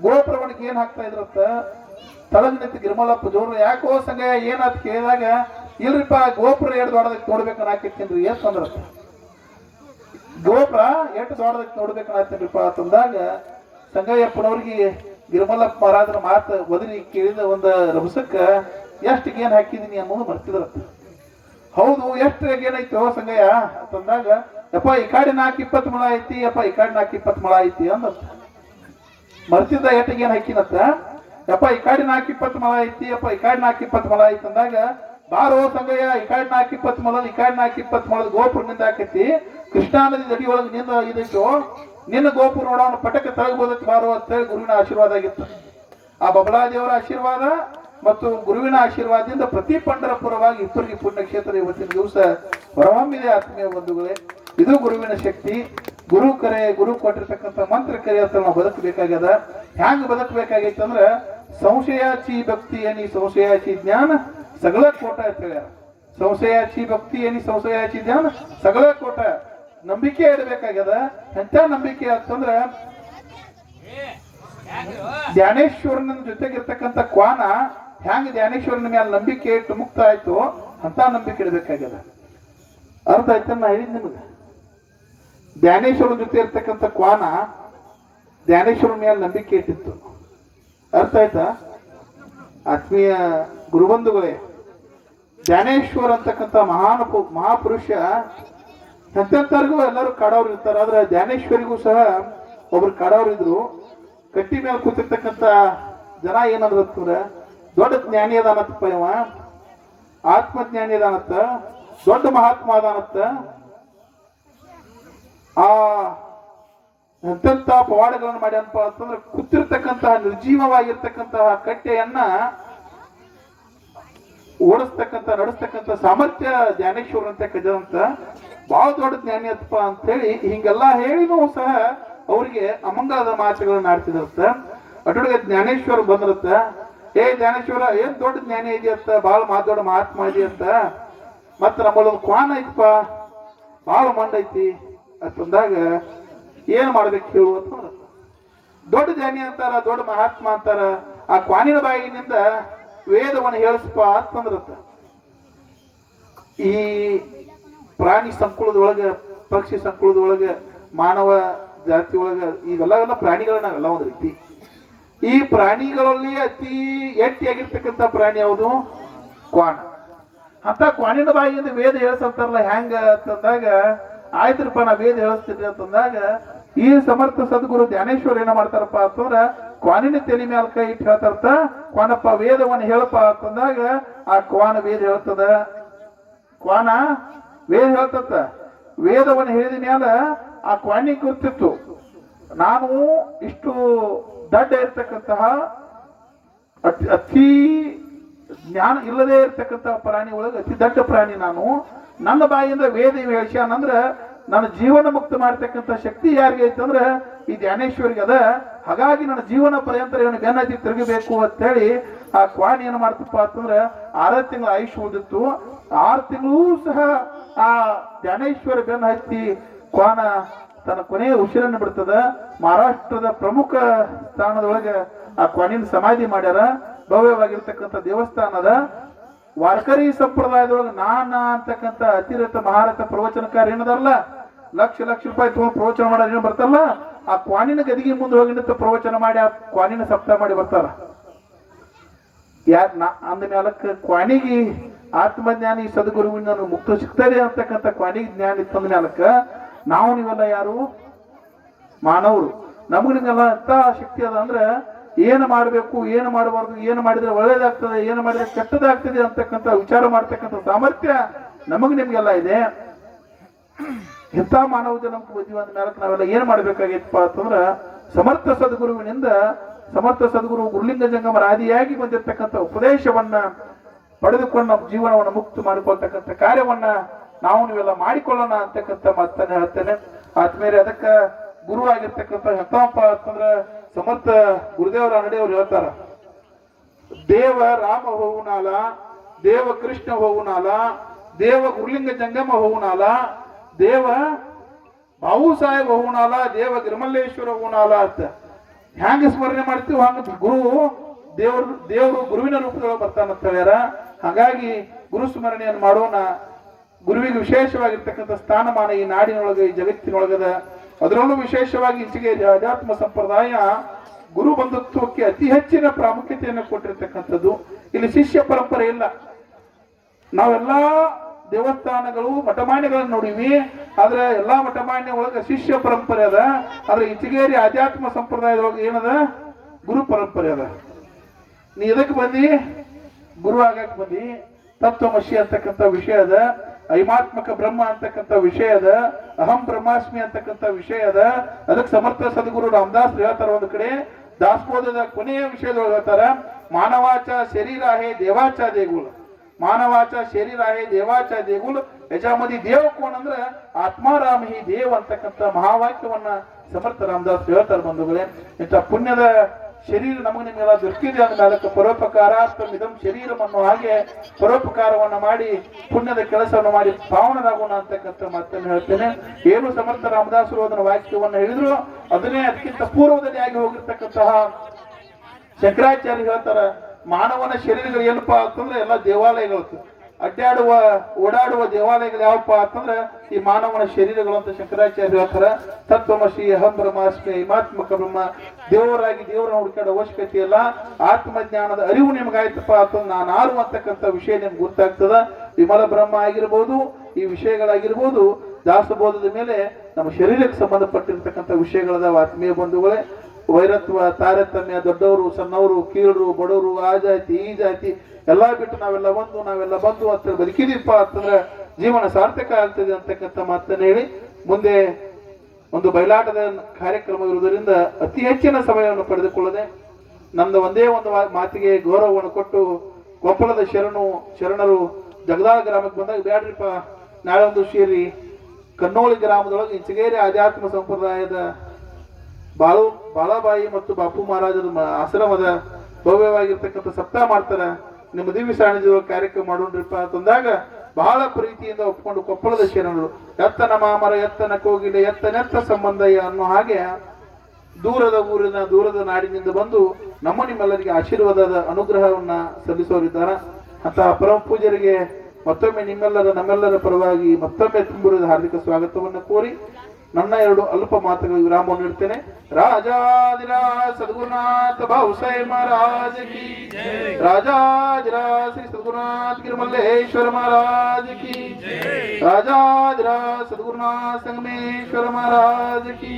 ಗೋಪುರವನ್ನು ಗೇನ್ ಹಾಕ್ತಾ ಇದ್ರಂತ ತಳಗ್ ನಿಂತು ಗಿರ್ಮಲಪ್ಪ ಜೋರು, ಯಾಕೋ ಸಂಗಯ್ಯ, ಏನಂತ? ಕೇಳಿದಾಗ, ಇಲ್ರಿಪ್ಪ, ಗೋಪುರ ಎಷ್ಟು ದೊಡ್ಡದಕ್ಕೆ ನೋಡ್ಬೇಕು ಏನ್ ತಂದ್ರತ್ತ ಗೋಪುರ ಎಷ್ಟು ದೊಡ್ಡದಕ್ಕೆ ನೋಡ್ಬೇಕು ಹಾಕ್ತೀನಿಪ್ಪ ಅಂತಂದಾಗ ಸಂಗಯ್ಯಪ್ಪನವ್ರಿಗೆ ಗಿರಿಮಲಪ್ಪ ಮಹಾರಾಜರ ಮಾತು ಒದರಿ ಕೇಳಿದ ಒಂದು ರಭಸಕ್ಕ ಎಷ್ಟು ಗೇನ್ ಹಾಕಿದೀನಿ ಅನ್ನೋದು ಮರ್ತಿದ್ರತ್ತ ಹೌದು ಎಷ್ಟು ಏನೈತೋ ಸಂಗಯ್ಯ? ಅಂತಂದಾಗ ಯಪ್ಪ, ಈ ಕಾಡಿ ನಾಲ್ಕು ಇಪ್ಪತ್ತು ಮೊಳ ಐತಿ, ಯಪ್ಪ, ಈ ಕಾಡಿ ನಾಲ್ಕು ಇಪ್ಪತ್ತು ಮೊಳ ಐತಿ ಅಂದ ಮರ್ತಿದ್ದ ಎಟ್ಟಿಗೆ ಗೇನ್ ಹಾಕಿನತ್ತ? ಯಪ್ಪ, ಈ ಕಾಡಿ ನಾಲ್ಕು ಇಪ್ಪತ್ತು ಮೊಳ ಐತಿ, ಯಪ್ಪ, ಈ ಕಾಡಿ ನಾಲ್ಕು ಇಪ್ಪತ್ತು ಮೊಳ ಐತಿ ಅಂದಾಗ, ಬಾರೋ ಸಂಗಯ್ಯ, ಈ ಕಾಡಿ ನಾಲ್ಕು ಇಪ್ಪತ್ತು ಮೊಳದ, ಈ ಕಾಡಿ ನಾಲ್ಕು ಇಪ್ಪತ್ತು ಮೊಳದ ಗೋಪುರ ನಿಂದ ಹಾಕೈತಿ. ಕೃಷ್ಣಾ ನದಿ ದಡಿ ಒಳಗೆ ನಿನ್ನ ಇದೈತು ನಿನ್ನ ಗೋಪುರ ನೋಡೋಣ, ಪಟಕ್ಕೆ ತಳಗ್ಬೋದಕ್ಕೆ ಬಾರೋ ಅಂತ ಹೇಳಿ ಗುರುವಿನ ಆಶೀರ್ವಾದ ಆಗಿತ್ತು. ಆ ಬಬಲಾದೇವರ ಆಶೀರ್ವಾದ ಮತ್ತು ಗುರುವಿನ ಆಶೀರ್ವಾದದಿಂದ ಪ್ರತಿ ಪಂಡರಪುರವಾಗಿ ಇಬ್ಬರಿಗೆ ಪುಣ್ಯಕ್ಷೇತ್ರ ಇವತ್ತಿನ ದಿವಸ ಹೊರಹೊಮ್ಮಿದೆ ಆತ್ಮೀಯ ಬಂಧುಗಳೇ. ಇದು ಗುರುವಿನ ಶಕ್ತಿ. ಗುರು ಕರೆ, ಗುರು ಕೊಟ್ಟಿರ್ತಕ್ಕಂಥ ಮಂತ್ರ ಕರೆ ಅಂತ ನಾವು ಬದುಕಬೇಕಾಗ್ಯದ. ಹ್ಯಾಂಗ ಬದುಕಬೇಕಾಗೈತೆ ಅಂದ್ರೆ ಸಂಶಯಾಚಿ ಭಕ್ತಿ ಏನಿ ಸಂಶಯಾಚಿ ಜ್ಞಾನ ಸಗಳ ಕೋಟ ಅಂತ ಹೇಳ್ಯಾರ. ಸಂಶಯಾಚಿ ಭಕ್ತಿ ಏನಿ ಸಂಶಯಾಚಿ ಜ್ಞಾನ ಸಗಳ ಕೋಟ. ನಂಬಿಕೆ ಇಡಬೇಕಾಗ್ಯದ? ಎಂತ ನಂಬಿಕೆ ಅಂತಂದ್ರ ಧ್ಯಾನೇಶ್ವರನ ಜೊತೆಗಿರ್ತಕ್ಕಂಥ ಕ್ವಾನ ಹ್ಯಾಂಗ ಧ್ಯಾನೇಶ್ವರನ ಮೇಲೆ ನಂಬಿಕೆ ಇಟ್ಟು ಮುಕ್ತ ಆಯ್ತು, ಅಂತ ನಂಬಿಕೆ ಇಡಬೇಕಾಗ್ಯದ. ಅರ್ಥ ಆಯ್ತ ನಾ ಹೇಳಿದ್ ನಿಮಗೆ? ಧ್ಯಾನೇಶ್ವರನ ಜೊತೆ ಇರ್ತಕ್ಕಂಥ ಕ್ವಾನ ಧ್ಯಾನೇಶ್ವರನ ಮೇಲೆ ನಂಬಿಕೆ ಇಟ್ಟಿತ್ತು. ಅರ್ಥ ಆಯ್ತಾ? ಆತ್ಮೀಯ ಗುರುಬಂಧುಗಳೇ, ಜ್ಞಾನೇಶ್ವರ ಅಂತಕ್ಕಂಥ ಮಹಾನ್ ಮಹಾಪುರುಷ ಎಂತೆಂತರ್ಗೂ ಎಲ್ಲರೂ ಕಾಡೋರು ಇರ್ತಾರೆ. ಆದ್ರೆ ಜ್ಞಾನೇಶ್ವರಿಗೂ ಸಹ ಒಬ್ರು ಕಾಡೋರು ಇದ್ರು. ಕಟ್ಟಿ ಮೇಲೆ ಕೂತಿರ್ತಕ್ಕಂಥ ಜನ ಏನಂದ್ರ ದೊಡ್ಡ ಜ್ಞಾನಿ ಅದಾನತ್ತಪ್ಪ ಇವ ಆತ್ಮಜ್ಞಾನಿ ಅದಾನತ್ತ ದೊಡ್ಡ ಮಹಾತ್ಮ ಅದಾನತ್ತ ಆ ಎಂತೆಂತ ಪವಾಡಗಳನ್ನು ಮಾಡ್ಯಾನಪ್ಪ ಅಂತಂದ್ರೆ, ಕೂತಿರ್ತಕ್ಕಂತಹ ನಿರ್ಜೀವವಾಗಿರ್ತಕ್ಕಂತಹ ಕಟ್ಟೆಯನ್ನ ಓಡಿಸ್ತಕ್ಕಂಥ, ನಡೆಸ್ತಕ್ಕಂಥ ಸಾಮರ್ಥ್ಯ ಜ್ಞಾನೇಶ್ವರ ಅಂತ ಕಜಂತ ಬಹಳ ದೊಡ್ಡ ಜ್ಞಾನಿ ಅತ್ತಪ್ಪ ಅಂತ ಹೇಳಿ ಹಿಂಗೆಲ್ಲಾ ಹೇಳಿನೂ ಸಹ ಅವರಿಗೆ ಅಮಂಗಲದ ಮಾತುಗಳನ್ನ ಆಡ್ತಿದತ್ತ ಅಟೊಳಗೆ ಜ್ಞಾನೇಶ್ವರ ಬಂದಿರತ್ತ. ಏ ಜ್ಞಾನೇಶ್ವರ, ಏನ್ ದೊಡ್ಡ ಜ್ಞಾನಿ ಇದೆಯಂತ ಬಹಳ ಮಾತು ದೊಡ್ಡ ಮಹಾತ್ಮ ಇದೆಯಂತ. ಮತ್ತ ನಮ್ಮಲ್ಲೊಂದು ಕ್ವಾನ್ ಐತಪ್ಪ ಬಹಳ ಮಂಡ ಐತಿ. ಅಂತಂದಾಗ ಏನ್ ಮಾಡ್ಬೇಕು ಹೇಳು ಅಂತ ದೊಡ್ಡ ಜ್ಞಾನಿ ಅಂತಾರ, ದೊಡ್ಡ ಮಹಾತ್ಮ ಅಂತಾರ, ಆ ಕ್ವಾನಿನ ಬಾಯಿನಿಂದ ವೇದವನ್ನು ಹೇಳಿಸ್ಪ ಅಂತಂದ್ರತ್ತ ಈ ಪ್ರಾಣಿ ಸಂಕುಲದೊಳಗ ಪಕ್ಷಿ ಸಂಕುಲದೊಳಗ ಮಾನವ ಜಾತಿ ಒಳಗ ಇವೆಲ್ಲ ಎಲ್ಲ ಪ್ರಾಣಿಗಳ ನಾವೆಲ್ಲ ಒಂದು ರೀತಿ. ಈ ಪ್ರಾಣಿಗಳಲ್ಲಿ ಅತಿ ಎಟ್ಟಿಯಾಗಿರ್ತಕ್ಕಂಥ ಪ್ರಾಣಿ ಯಾವುದು? ಕ್ವಾಣ. ಅಂತ ಕ್ವಾಣಿನ ಬಾಯಿಯಿಂದ ವೇದ ಹೇಳ್ಸಂತಾರಲ್ಲ ಹೆಂಗ ಅಂತಂದಾಗ ಆಯ್ತ್ರಪ್ಪ, ನಾ ವೇದ ಹೇಳಿಸ್ತೀನಿ ಅಂತಂದಾಗ ಈ ಸಮರ್ಥ ಸದ್ಗುರು ಜ್ಞಾನೇಶ್ವರ ಏನ ಮಾಡ್ತಾರಪ್ಪ ಅಂತಂದ್ರ ಕ್ವಾನಿನ ತಲೆ ಮ್ಯಾಲ ಕೈ ಇಟ್ಟು ಹೇಳ್ತಾರತ ಕ್ವಾನಪ್ಪ ವೇದವನ್ನು ಹೇಳಪ್ಪ ಅಂತಂದಾಗ ಆ ಕ್ವಾನ ವೇದ ಹೇಳ್ತದ. ಕ್ವಾನ ವೇದ ಹೇಳ್ತತ್ತ ವೇದವನ್ನು ಹೇಳಿದ ಮ್ಯಾಲ ಆ ಕ್ವಾಣಿ ಗೊತ್ತಿತ್ತು. ನಾನು ಇಷ್ಟು ದಡ್ಡ ಇರ್ತಕ್ಕಂತಹ ಅತಿ ಜ್ಞಾನ ಇಲ್ಲದೆ ಇರ್ತಕ್ಕಂಥ ಪ್ರಾಣಿ ಒಳಗೆ ಅತಿ ದೊಡ್ಡ ಪ್ರಾಣಿ ನಾನು. ನನ್ನ ಬಾಯಿಂದ ವೇದ ಹೇಳ್ಸ್ಯಾನಂದ್ರ ನನ್ನ ಜೀವನ ಮುಕ್ತ ಮಾಡ್ತಕ್ಕಂಥ ಶಕ್ತಿ ಯಾರಿಗೆ ಐತೆ ಅಂದ್ರೆ ಈ ಜ್ಞಾನೇಶ್ವರಿಗೆ ಅದ. ಹಾಗಾಗಿ ನನ್ನ ಜೀವನ ಪರ್ಯಂತರ ಇವನು ಬೆನ್ನತಿ ತಿರುಗಬೇಕು ಅಂತೇಳಿ ಆ ಕ್ವಾಣಿ ಏನು ಮಾಡ್ತಪ್ಪ ಅಂತಂದ್ರೆ ಆರು ತಿಂಗಳ ಆಯುಷ್ ಉಳಿದಿತ್ತು. ಆರು ತಿಂಗಳೂ ಸಹ ಆ ಜ್ಞಾನೇಶ್ವರ ಬೆನ್ನ ಹತ್ತಿ ಕ್ವಾನ ತನ್ನ ಕೊನೆಯ ಉಸಿರನ್ನು ಬಿಡ್ತದ. ಮಹಾರಾಷ್ಟ್ರದ ಪ್ರಮುಖ ಸ್ಥಾನದೊಳಗೆ ಆ ಕ್ವಾನಿನ ಸಮಾಧಿ ಮಾಡ್ಯಾರ. ಭವ್ಯವಾಗಿರ್ತಕ್ಕಂಥ ದೇವಸ್ಥಾನದ ವಾರ್ಕರಿ ಸಂಪ್ರದಾಯದೊಳಗೆ ನಾನಾ ಅಂತಕ್ಕಂಥ ಅತಿರಥ ಮಹಾರಥ ಪ್ರವಚನಕಾರ ಏನದಲ್ಲ ಲಕ್ಷ ಲಕ್ಷ ರೂಪಾಯಿ ತಗೊಂಡು ಪ್ರವಚನ ಮಾಡೋರು ಏನು ಬರ್ತಾರಲ್ಲ, ಆ ಕ್ವಾನಿನ ಗದಿಗೆ ಮುಂದೆ ಹೋಗಿ ನಿಂತ ಪ್ರವಚನ ಮಾಡಿ, ಆ ಕ್ವಾನಿನ ಸಪ್ತ ಮಾಡಿ ಬರ್ತಾರ. ಯಾರ ಅಂದ ಮ್ಯಾಲಕ್ಕ ಕ್ವಾಣಿಗೆ ಆತ್ಮಜ್ಞಾನಿ ಸದ್ಗುರುವಿನ ಮುಕ್ತ ಸಿಗ್ತದೆ ಅಂತಕ್ಕಂಥ ಕ್ವಾನಿ ಜ್ಞಾನ ಇತ್ತಂದ ನಾವು ನೀವೆಲ್ಲ ಯಾರು? ಮಾನವರು. ನಮಗ್ ನಿಮ್ಗೆಲ್ಲ ಎಂತ ಶಕ್ತಿ ಅದ ಅಂದ್ರೆ ಏನು ಮಾಡಬೇಕು, ಏನು ಮಾಡಬಾರ್ದು, ಏನು ಮಾಡಿದ್ರೆ ಒಳ್ಳೇದಾಗ್ತದೆ, ಏನು ಮಾಡಿದ್ರೆ ಕೆಟ್ಟದಾಗ್ತದೆ ಅಂತಕ್ಕಂಥ ವಿಚಾರ ಮಾಡ್ತಕ್ಕಂಥ ಸಾಮರ್ಥ್ಯ ನಮಗೆ ನಿಮ್ಗೆಲ್ಲ ಇದೆ. ಇಂಥ ಮಾನವ ಜನಕ್ಕೆ ಅಂದ ಮೇಲೆ ನಾವೆಲ್ಲ ಏನು ಮಾಡ್ಬೇಕಾಗಿತ್ತಪ್ಪ ಅಂತಂದ್ರ ಸಮರ್ಥ ಸದ್ಗುರುವಿನಿಂದ, ಸಮರ್ಥ ಸದ್ಗುರು ಗುರುಲಿಂಗ ಜಂಗಮರ ಆದಿಯಾಗಿ ಬಂದಿರತಕ್ಕಂಥ ಉಪದೇಶವನ್ನ ಪಡೆದುಕೊಂಡು ನಮ್ಮ ಜೀವನವನ್ನು ಮುಕ್ತ ಮಾಡಿಕೊಳ್ತಕ್ಕಂಥ ಕಾರ್ಯವನ್ನ ನಾವು ನೀವೆಲ್ಲ ಮಾಡಿಕೊಳ್ಳೋಣ ಅಂತಕ್ಕಂಥ ಮಾತನ್ನ ಹೇಳ್ತೇನೆ. ಆದ್ಮೇಲೆ ಅದಕ್ಕ ಗುರು ಆಗಿರ್ತಕ್ಕಂಥ ಹೆತ್ತಪ್ಪ ಅಂತಂದ್ರ ಸಮರ್ಥ ಗುರುದೇವರ ಅಂಗಡಿ ಅವ್ರು ಹೇಳ್ತಾರ. ದೇವ ರಾಮ ಹೋಗುನಾಲ, ದೇವ ಕೃಷ್ಣ ಹೋಗುನಾಲ, ದೇವ ಗುರುಲಿಂಗ ಜಂಗಮ ಹೋಗುನಾಲ, ದೇವ ಬಾವು ಸಾಹೇಬ್ ಹೋಗುನಾಲ, ದೇವ ಗಿರಿಮಲ್ಲೇಶ್ವರ ಹೋಗುನಾಲ ಅಂತ. ಹ್ಯಾಂಗ ಸ್ಮರಣೆ ಮಾಡ್ತೀವಿ ಹಂಗ ಗುರು ದೇವರು ದೇವರು ಗುರುವಿನ ರೂಪದೊಳಗೆ ಬರ್ತಾನಂತ ಹೇಳ್ಯಾರ. ಹಾಗಾಗಿ ಗುರು ಸ್ಮರಣೆಯನ್ನು ಮಾಡೋಣ. ಗುರುವಿಗೆ ವಿಶೇಷವಾಗಿರ್ತಕ್ಕಂಥ ಸ್ಥಾನಮಾನ ಈ ನಾಡಿನೊಳಗೆ, ಈ ಜಗತ್ತಿನೊಳಗದ. ಅದರಲ್ಲೂ ವಿಶೇಷವಾಗಿ ಈಚೆಗೆ ಅಧ್ಯಾತ್ಮ ಸಂಪ್ರದಾಯ ಗುರು ಬಂಧುತ್ವಕ್ಕೆ ಅತಿ ಹೆಚ್ಚಿನ ಪ್ರಾಮುಖ್ಯತೆಯನ್ನು ಕೊಟ್ಟಿರ್ತಕ್ಕಂಥದ್ದು. ಇಲ್ಲಿ ಶಿಷ್ಯ ಪರಂಪರೆ ಇಲ್ಲ. ನಾವೆಲ್ಲ ದೇವಸ್ಥಾನಗಳು, ಮಠಮಾನ್ಯಗಳನ್ನು ನೋಡಿವಿ. ಆದ್ರೆ ಎಲ್ಲಾ ಮಠಮಾನ್ಯ ಒಳಗೆ ಶಿಷ್ಯ ಪರಂಪರೆ ಅದ. ಆದ್ರೆ ಇಚಗೇರಿ ಆಧ್ಯಾತ್ಮ ಸಂಪ್ರದಾಯದೊಳಗೆ ಏನದ? ಗುರು ಪರಂಪರೆ ಅದ. ನೀ ಇದಕ್ಕೆ ಬಂದಿ? ಗುರು ಆಗಕ್ ಬಂದಿ ತತ್ವಮಶಿ ಅಂತಕ್ಕಂಥ ವಿಷಯ ಅದ. ಐಮಾತ್ಮಕ ಬ್ರಹ್ಮ ಅಂತಕ್ಕಂಥ ವಿಷಯ ಅದ. ಅಹಂ ಬ್ರಹ್ಮಾಸ್ಮಿ ಅಂತಕ್ಕಂಥ ವಿಷಯ ಅದ. ಅದಕ್ಕೆ ಸಮರ್ಥ ಸದ್ಗುರು ರಾಮದಾಸ್ ಹೇಳ್ತಾರ ಒಂದು ಕಡೆ. ದಾಸ್ಬೋಧದ ಕೊನೆಯ ವಿಷಯದೊಳಗೆ ಹೇಳ್ತಾರ, ಮಾನವಾಚ ಶರೀರ ಹೇ ದೇವಾಚ ದೇಗುಲ. ಮಾನವಾಚ ಶರೀರ ಹೇ ದೇವಾಚ ದೇಗುಲ. ಯಜಾಮದಿ ದೇವ ಕೋಣ ಅಂದ್ರೆ ಆತ್ಮಾರಾಮ ದೇವ್ ಅಂತಕ್ಕಂಥ ಮಹಾವಾಕ್ಯವನ್ನ ಸಮರ್ಥ ರಾಮದಾಸ್ ಹೇಳ್ತಾರೆ ಬಂಧುಗಳೇ. ಇಂಥ ಪುಣ್ಯದ ಶರೀರ ನಮಗೆ ನಿಮಗೆಲ್ಲ ದೊರಕಿದೆ ಅಂದ ಮೇಲಕ್ಕೆ ಪರೋಪಕಾರಾರ್ಥ ಇದಂ ಶರೀರಂ ಅನ್ನೋ ಹಾಗೆ ಪರೋಪಕಾರವನ್ನು ಮಾಡಿ ಪುಣ್ಯದ ಕೆಲಸವನ್ನು ಮಾಡಿ ಪಾವನರಾಗೋಣ ಅಂತಕ್ಕಂಥ ಮಾತನ್ನು ಹೇಳ್ತೇನೆ. ಏನು ಸಮರ್ಥ ರಾಮದಾಸರು ಅದನ್ನ ವಾಕ್ಯವನ್ನು ಹೇಳಿದ್ರು. ಅದನ್ನೇ ಅದಕ್ಕಿಂತ ಪೂರ್ವದಲ್ಲಿ ಆಗಿ ಹೋಗಿರ್ತಕ್ಕಂತಹ ಶಂಕರಾಚಾರ್ಯ ಹೇಳ್ತಾರ, ಮಾನವನ ಶರೀರಗಳು ಏನಪ್ಪಾ ಅಂತಂದ್ರೆ ಎಲ್ಲ ದೇವಾಲಯಗಳು ಅಡ್ಡಾಡುವ, ಓಡಾಡುವ ದೇವಾಲಯಗಳು ಯಾವಪ್ಪ ಅಂತಂದ್ರೆ ಈ ಮಾನವನ ಶರೀರಗಳು ಅಂತ ಶಂಕರಾಚಾರ್ಯ ಹೇಳ್ತಾರ. ತತ್ವಮಶಿ ಅಹಂ ಬ್ರಹ್ಮಾಸ್ಮಿ ಹಿಮಾತ್ಮಕ ಬ್ರಹ್ಮ. ದೇವರಾಗಿ ದೇವರನ್ನ ಹುಡುಕಾಡೋ ಅವಶ್ಯಕತೆ ಇಲ್ಲ. ಆತ್ಮಜ್ಞಾನದ ಅರಿವು ನಿಮ್ಗಾಯ್ತಪ್ಪ ಅಂತ ನಾನು ಆರು ಅಂತಕ್ಕಂಥ ವಿಷಯ ನಿಮ್ಗೆ ಗೊತ್ತಾಗ್ತದ. ವಿಮಲ ಬ್ರಹ್ಮ ಆಗಿರ್ಬೋದು, ಈ ವಿಷಯಗಳಾಗಿರ್ಬೋದು, ದಾಸಬೋಧದ ಮೇಲೆ ನಮ್ಮ ಶರೀರಕ್ಕೆ ಸಂಬಂಧಪಟ್ಟಿರ್ತಕ್ಕಂಥ ವಿಷಯಗಳದಾವ ಆತ್ಮೀಯ ಬಂಧುಗಳೇ. ವೈರತ್ವ, ತಾರತಮ್ಯ, ದೊಡ್ಡವರು, ಸಣ್ಣವರು, ಕೀಳರು, ಬಡವರು, ಆ ಜಾತಿ, ಈ ಜಾತಿ, ಎಲ್ಲ ಬಿಟ್ಟು ನಾವೆಲ್ಲ ಒಂದು, ನಾವೆಲ್ಲ ಬಂದು ಅಂತ ಬದುಕಿದೀಪ ಅಂತಂದ್ರೆ ಜೀವನ ಸಾರ್ಥಕ ಆಗ್ತದೆ ಅಂತಕ್ಕಂಥ ಮಾತನ್ನ ಹೇಳಿ ಮುಂದೆ ಒಂದು ಬಯಲಾಟದ ಕಾರ್ಯಕ್ರಮ ಇರುವುದರಿಂದ ಅತಿ ಹೆಚ್ಚಿನ ಸಮಯವನ್ನು ಪಡೆದುಕೊಳ್ಳದೆ ನಮ್ದು ಒಂದೇ ಒಂದು ಮಾತಿಗೆ ಗೌರವವನ್ನು ಕೊಟ್ಟು ಕೊಪ್ಪಳದ ಶರಣು, ಶರಣರು ಜಗದಾಳ ಗ್ರಾಮಕ್ಕೆ ಬಂದಾಗ ಬ್ಯಾಡ್ರಿಪ್ಪ, ನಾಳೆ ಒಂದು ಸೇರಿ ಕನ್ನೋಳಿ ಗ್ರಾಮದೊಳಗೆ ಇಂಚಗೇರಿ ಆಧ್ಯಾತ್ಮ ಸಂಪ್ರದಾಯದ ಬಾಳು ಬಾಳಾಬಾಯಿ ಮತ್ತು ಬಾಪು ಮಹಾರಾಜರ ಆಶ್ರಮದ ಭವ್ಯವಾಗಿರ್ತಕ್ಕಂಥ ಸಪ್ತಾಹ ಮಾಡ್ತಾರೆ. ನಿಮ್ಮ ದಿವ್ಯ ಸಾನ್ನಿಧ್ಯ ಕಾರ್ಯಕ್ರಮ ಮಾಡೋಣ್ರಿಪ್ಪ ಅಂತಂದಾಗ ಬಹಳ ಪ್ರೀತಿಯಿಂದ ಒಪ್ಕೊಂಡು ಕೊಪ್ಪಳದ ಶರಣರು ಎತ್ತನ ಮಾಮರ ಎತ್ತನ ಕೋಗಿಲೆ ಎತ್ತನೆತ್ತ ಸಂಬಂಧ ಅನ್ನೋ ಹಾಗೆ ದೂರದ ಊರಿನ, ದೂರದ ನಾಡಿನಿಂದ ಬಂದು ನಮ್ಮ ನಿಮ್ಮೆಲ್ಲರಿಗೆ ಆಶೀರ್ವಾದದ ಅನುಗ್ರಹವನ್ನ ಸಲ್ಲಿಸೋರಿದ್ದಾರೆ. ಅಂತ ಪರಮ ಪೂಜರಿಗೆ ಮತ್ತೊಮ್ಮೆ ನಿಮ್ಮೆಲ್ಲರ, ನಮ್ಮೆಲ್ಲರ ಪರವಾಗಿ ಮತ್ತೊಮ್ಮೆ ತುಂಬಿರುವ ಹಾರ್ದಿಕ ಸ್ವಾಗತವನ್ನು ಕೋರಿ ನನ್ನ ಎರಡು ಅಲ್ಪ ಮಾತುಗಳ ವಿರಾಮವನ್ನು ನೀಡ್ತೇನೆ ರಾಜಾದಿರ ಸದ್ಗುರುನಾಥ ಬಾಹುಸೈ ಮಹಾರಾಜ ಕಿ ರಾಜಾದಿರಾಜ ಶ್ರೀ ಸದ್ಗುರುನಾಥ ಗಿರಿಮಲ್ಲೇಶ್ವರ ಮಹಾರಾಜ ಕಿ ರಾಜಾದಿರಾಜ ಸದ್ಗುರುನಾಥ ಸಂಗಮೇಶ್ವರ ಮಹಾರಾಜ ಕಿ